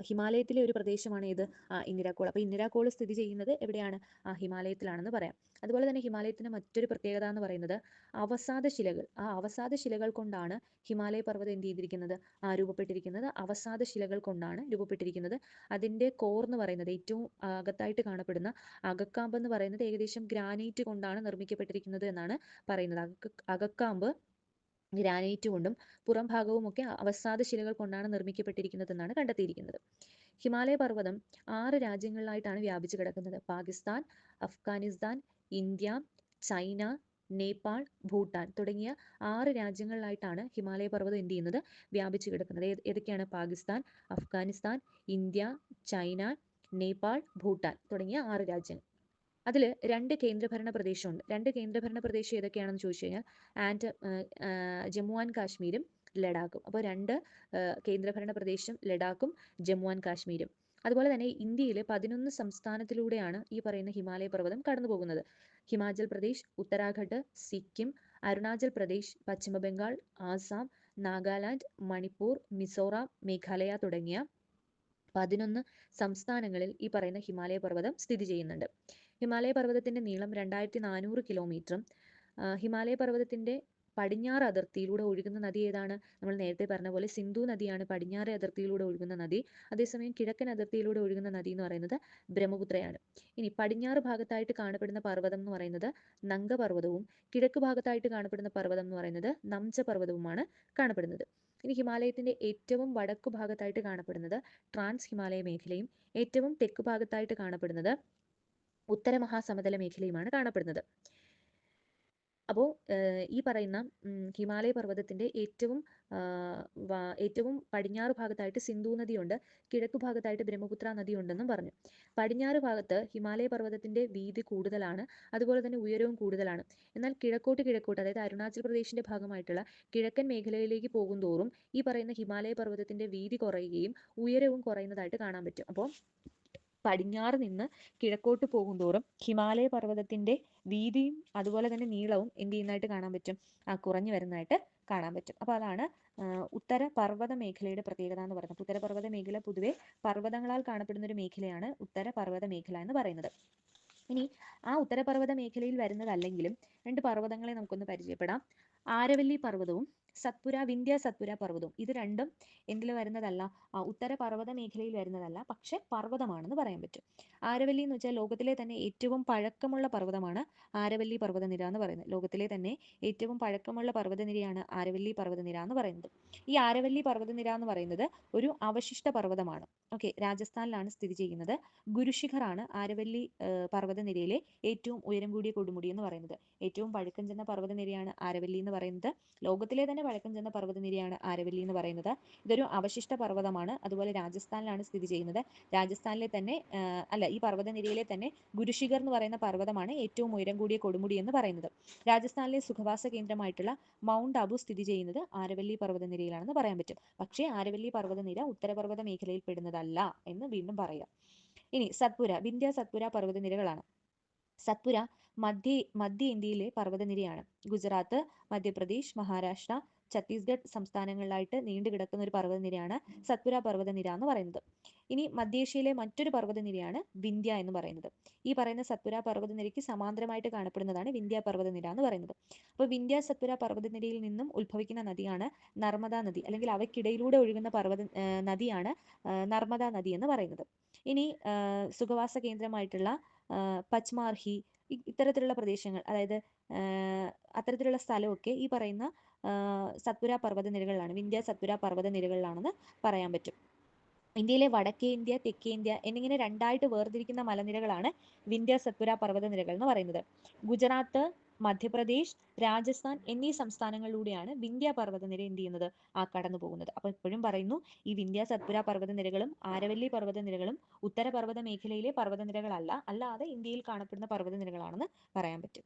ഹിമാലയത്തിലെ ഒരു പ്രദേശമാണ് ഇത് ഇന്ദിരാക്കോൾ അപ്പോൾ ഇന്ദിരാക്കോൾ സ്ഥിതി ചെയ്യുന്നത് എവിടെയാണ്? ആ ഹിമാലയത്തിലാണെന്ന് പറയാം. അതുപോലെ തന്നെ ഹിമാലയത്തിന്റെ മറ്റൊരു പ്രത്യേകത എന്ന് പറയുന്നത് അവസാദ ശിലകൾ. ആ അവസാദ ശിലകൾ കൊണ്ടാണ് ഹിമാലയ പർവതം എന്ത് ചെയ്തിരിക്കുന്നത്? ആ രൂപപ്പെട്ടിരിക്കുന്നത്. അവസാദ ശിലകൾ കൊണ്ടാണ് രൂപപ്പെട്ടിരിക്കുന്നത്. അതിന്റെ കോർ എന്ന് പറയുന്നത് ഏറ്റവും അകത്തായിട്ട് കാണപ്പെടുന്ന അകക്കാമ്പ് എന്ന് പറയുന്നത് ഏകദേശം ഗ്രാനൈറ്റ് കൊണ്ടാണ് നിർമ്മിക്കപ്പെട്ടിരിക്കുന്നത്. എന്നാണ് പറയുന്നത്. അക അകക്കാമ്പ് ഗ്രാനൈറ്റ് കൊണ്ടും പുറം ഭാഗവും ഒക്കെ അവസാദ ശിലകൾ കൊണ്ടാണ് നിർമ്മിക്കപ്പെട്ടിരിക്കുന്നത് എന്നാണ് കണ്ടെത്തിയിരിക്കുന്നത്. ഹിമാലയ പർവതം ആറ് രാജ്യങ്ങളിലായിട്ടാണ് വ്യാപിച്ചു കിടക്കുന്നത്. പാകിസ്ഥാൻ അഫ്ഗാനിസ്ഥാൻ ഇന്ത്യ ചൈന നേപ്പാൾ ഭൂട്ടാൻ തുടങ്ങിയ ആറ് രാജ്യങ്ങളിലായിട്ടാണ് ഹിമാലയ പർവതം എന്ത് ചെയ്യുന്നത്? വ്യാപിച്ചു കിടക്കുന്നത്. ഏത് ഏതൊക്കെയാണ്? പാകിസ്ഥാൻ അഫ്ഗാനിസ്ഥാൻ ഇന്ത്യ ചൈന നേപ്പാൾ ഭൂട്ടാൻ തുടങ്ങിയ ആറ് രാജ്യങ്ങൾ. അതിൽ രണ്ട് കേന്ദ്രഭരണ പ്രദേശമുണ്ട്. രണ്ട് കേന്ദ്രഭരണ പ്രദേശം ഏതൊക്കെയാണെന്ന് ചോദിച്ചു കഴിഞ്ഞാൽ ആൻഡ് ജമ്മു ആൻഡ് കാശ്മീരും ലഡാക്കും. അപ്പോൾ രണ്ട് കേന്ദ്രഭരണ പ്രദേശം ലഡാക്കും ജമ്മു ആൻഡ് കാശ്മീരും. അതുപോലെ തന്നെ ഇന്ത്യയിലെ പതിനൊന്ന് സംസ്ഥാനത്തിലൂടെയാണ് ഈ പറയുന്ന ഹിമാലയ പർവതം കടന്നു പോകുന്നത്. ഹിമാചൽ പ്രദേശ് ഉത്തരാഖണ്ഡ് സിക്കിം അരുണാചൽ പ്രദേശ് പശ്ചിമ ബംഗാൾ ആസാം നാഗാലാൻഡ് മണിപ്പൂർ മിസോറാം മേഘാലയ തുടങ്ങിയ പതിനൊന്ന് സംസ്ഥാനങ്ങളിൽ ഈ പറയുന്ന ഹിമാലയ പർവതം സ്ഥിതി ചെയ്യുന്നുണ്ട്. ഹിമാലയ പർവതത്തിന്റെ നീളം രണ്ടായിരത്തി നാനൂറ് കിലോമീറ്ററും ഹിമാലയ പർവതത്തിന്റെ പടിഞ്ഞാറ് അതിർത്തിയിലൂടെ ഒഴുകുന്ന നദി ഏതാണ്? നമ്മൾ നേരത്തെ പറഞ്ഞ പോലെ സിന്ധു നദിയാണ്. പടിഞ്ഞാറ് അതിർത്തിയിലൂടെ ഒഴുകുന്ന നദി. അതേസമയം കിഴക്കൻ അതിർത്തിയിലൂടെ ഒഴുകുന്ന നദി എന്ന് പറയുന്നത് ബ്രഹ്മപുത്രയാണ്. ഇനി പടിഞ്ഞാറ് ഭാഗത്തായിട്ട് കാണപ്പെടുന്ന പർവതം എന്ന് പറയുന്നത് നംഗപർവതവും പർവതവും കിഴക്ക് ഭാഗത്തായിട്ട് കാണപ്പെടുന്ന പർവതം എന്ന് പറയുന്നത് നംച പർവതവുമാണ് കാണപ്പെടുന്നത്. ഇനി ഹിമാലയത്തിന്റെ ഏറ്റവും വടക്കു ഭാഗത്തായിട്ട് കാണപ്പെടുന്നത് ട്രാൻസ് ഹിമാലയ മേഖലയും ഏറ്റവും തെക്ക് ഭാഗത്തായിട്ട് കാണപ്പെടുന്നത് ഉത്തര മഹാസമതല മേഖലയുമാണ് കാണപ്പെടുന്നത്. അപ്പോൾ ഈ പറയുന്ന ഹിമാലയ പർവതത്തിന്റെ ഏറ്റവും ഏറ്റവും പടിഞ്ഞാറ് ഭാഗത്തായിട്ട് സിന്ധു നദിയുണ്ട് കിഴക്ക് ഭാഗത്തായിട്ട് ബ്രഹ്മപുത്ര നദിയുണ്ടെന്നും പറഞ്ഞു. പടിഞ്ഞാറ് ഭാഗത്ത് ഹിമാലയ പർവതത്തിന്റെ വീതി കൂടുതലാണ് അതുപോലെ തന്നെ ഉയരവും കൂടുതലാണ്. എന്നാൽ കിഴക്കോട്ട് കിഴക്കോട്ട് അതായത് അരുണാചൽ പ്രദേശിന്റെ ഭാഗമായിട്ടുള്ള കിഴക്കൻ മേഖലയിലേക്ക് പോകും തോറും ഈ പറയുന്ന ഹിമാലയ പർവതത്തിന്റെ വീതി കുറയുകയും ഉയരവും കുറയുന്നതായിട്ട് കാണാൻ പറ്റും. അപ്പോൾ പടിഞ്ഞാറ് നിന്ന് കിഴക്കോട്ട് പോകുന്തോറും ഹിമാലയ പർവതത്തിന്റെ വീതിയും അതുപോലെ തന്നെ നീളവും എന്ത് ചെയ്യുന്നതായിട്ട് കാണാൻ പറ്റും? ആ കുറഞ്ഞു വരുന്നതായിട്ട് കാണാൻ പറ്റും. അപ്പോൾ അതാണ് ഉത്തര പർവത മേഖലയുടെ പ്രത്യേകത എന്ന് പറയുന്നത്. ഉത്തര പർവത മേഖല പൊതുവെ പർവതങ്ങളാൽ കാണപ്പെടുന്ന ഒരു മേഖലയാണ് ഉത്തര പർവത മേഖല എന്ന് പറയുന്നത്. ഇനി ആ ഉത്തരപർവത മേഖലയിൽ വരുന്നതല്ലെങ്കിലും രണ്ട് പർവതങ്ങളെ നമുക്കൊന്ന് പരിചയപ്പെടാം. ആരവല്ലി പർവതവും സത്പുര വിന്ധ്യ സത്പുര പർവതവും ഇത് രണ്ടും എന്തിൽ വരുന്നതല്ല? ഉത്തര പർവത മേഖലയിൽ വരുന്നതല്ല. പക്ഷെ പർവതമാണെന്ന് പറയാൻ പറ്റും. ആരവല്ലി എന്ന് വെച്ചാൽ ലോകത്തിലെ തന്നെ ഏറ്റവും പഴക്കമുള്ള പർവതമാണ് ആരവല്ലി പർവതനിര എന്ന് പറയുന്നത്. ലോകത്തിലെ തന്നെ ഏറ്റവും പഴക്കമുള്ള പർവതനിരയാണ് ആരവല്ലി പർവതനിര എന്ന് പറയുന്നത്. ഈ ആരവല്ലി പർവതനിര എന്ന് പറയുന്നത് ഒരു അവശിഷ്ട പർവതമാണ്. ഓക്കെ രാജസ്ഥാനിലാണ് സ്ഥിതി ചെയ്യുന്നത്. ഗുരുശിഖറാണ് ആരവല്ലി ഏർ, പർവതനിരയിലെ ഏറ്റവും ഉയരം കൂടിയ കൊടുമുടി എന്ന് പറയുന്നത്. ഏറ്റവും പഴക്കം ചെന്ന പർവതനിരയാണ് ആരവല്ലി എന്ന് പറയുന്നത്. ലോകത്തിലെ തന്നെ പഴക്കം ചെന്ന പർവതനിരയാണ് ആരവല്ലി എന്ന് പറയുന്നത്. ഇതൊരു അവശിഷ്ട പർവതമാണ്. അതുപോലെ രാജസ്ഥാനിലാണ് സ്ഥിതി ചെയ്യുന്നത്. രാജസ്ഥാനിലെ തന്നെ അല്ല ഈ പർവതനിരയിലെ തന്നെ ഗുരുശിഖർ എന്ന് പറയുന്ന പർവതമാണ് ഏറ്റവും ഉയരം കൂടിയ കൊടുമുടി എന്ന് പറയുന്നത്. രാജസ്ഥാനിലെ സുഖവാസ കേന്ദ്രമായിട്ടുള്ള മൗണ്ട് അബു സ്ഥിതി ചെയ്യുന്നത് ആരവല്ലി പർവതനിരയിലാണെന്ന് പറയാൻ പറ്റും. പക്ഷേ ആരവല്ലി പർവതനിര ഉത്തരപർവത മേഖലയിൽ പെടുന്നതല്ല എന്ന് വീണ്ടും പറയാം. ഇനി സത്പുര വിന്ധ്യ സത്പുര പർവതനിരകളാണ്. സത്പുര മധ്യ മധ്യ ഇന്ത്യയിലെ പർവതനിരയാണ്. ഗുജറാത്ത് മധ്യപ്രദേശ് മഹാരാഷ്ട്ര ഛത്തീസ്ഗഡ് സംസ്ഥാനങ്ങളിലായിട്ട് നീണ്ടു കിടക്കുന്ന ഒരു പർവതനിരയാണ് സത്പുര പർവതനിര എന്ന് പറയുന്നത്. ഇനി മധ്യേഷ്യയിലെ മറ്റൊരു പർവതനിരയാണ് വിന്ധ്യ എന്ന് പറയുന്നത്. ഈ പറയുന്ന സത്പുര പർവതനിരയ്ക്ക് സമാന്തരമായിട്ട് കാണപ്പെടുന്നതാണ് വിന്ധ്യ പർവതനിര എന്ന് പറയുന്നത്. അപ്പോൾ വിന്ധ്യ സത്പുര പർവതനിരയിൽ നിന്നും ഉത്ഭവിക്കുന്ന നദിയാണ് നർമ്മദ നദി അല്ലെങ്കിൽ അവയ്ക്കിടയിലൂടെ ഒഴുകുന്ന പർവത നദിയാണ് നർമ്മദ നദി എന്ന് പറയുന്നത്. ഇനി സുഖവാസ കേന്ദ്രമായിട്ടുള്ള പച്മാർഹി ഇത്തരത്തിലുള്ള പ്രദേശങ്ങൾ അതായത് അത്തരത്തിലുള്ള സ്ഥലമൊക്കെ ഈ പറയുന്ന സത്പുര പർവതനിരകളിലാണ് വിന്ധ്യ സത്പുര പർവത നിരകളിലാണെന്ന് പറയാൻ പറ്റും. ഇന്ത്യയിലെ വടക്കേ ഇന്ത്യ തെക്കേ ഇന്ത്യ എന്നിങ്ങനെ രണ്ടായിട്ട് വേർതിരിക്കുന്ന മലനിരകളാണ് വിന്ധ്യ സത്പുര പർവത നിരകൾ എന്ന് പറയുന്നത്. ഗുജറാത്ത് മധ്യപ്രദേശ് രാജസ്ഥാൻ എന്നീ സംസ്ഥാനങ്ങളിലൂടെയാണ് വിന്ധ്യ പർവതനിര എന്ത് ചെയ്യുന്നത്? ആ കടന്നു പോകുന്നത്. അപ്പൊ ഇപ്പോഴും പറയുന്നു ഈ വിന്ധ്യ സത്പുര പർവതനിരകളും ആരവല്ലി പർവതനിരകളും ഉത്തരപർവത മേഖലയിലെ പർവതനിരകളല്ല അല്ലാതെ ഇന്ത്യയിൽ കാണപ്പെടുന്ന പർവതനിരകളാണെന്ന് പറയാൻ പറ്റും.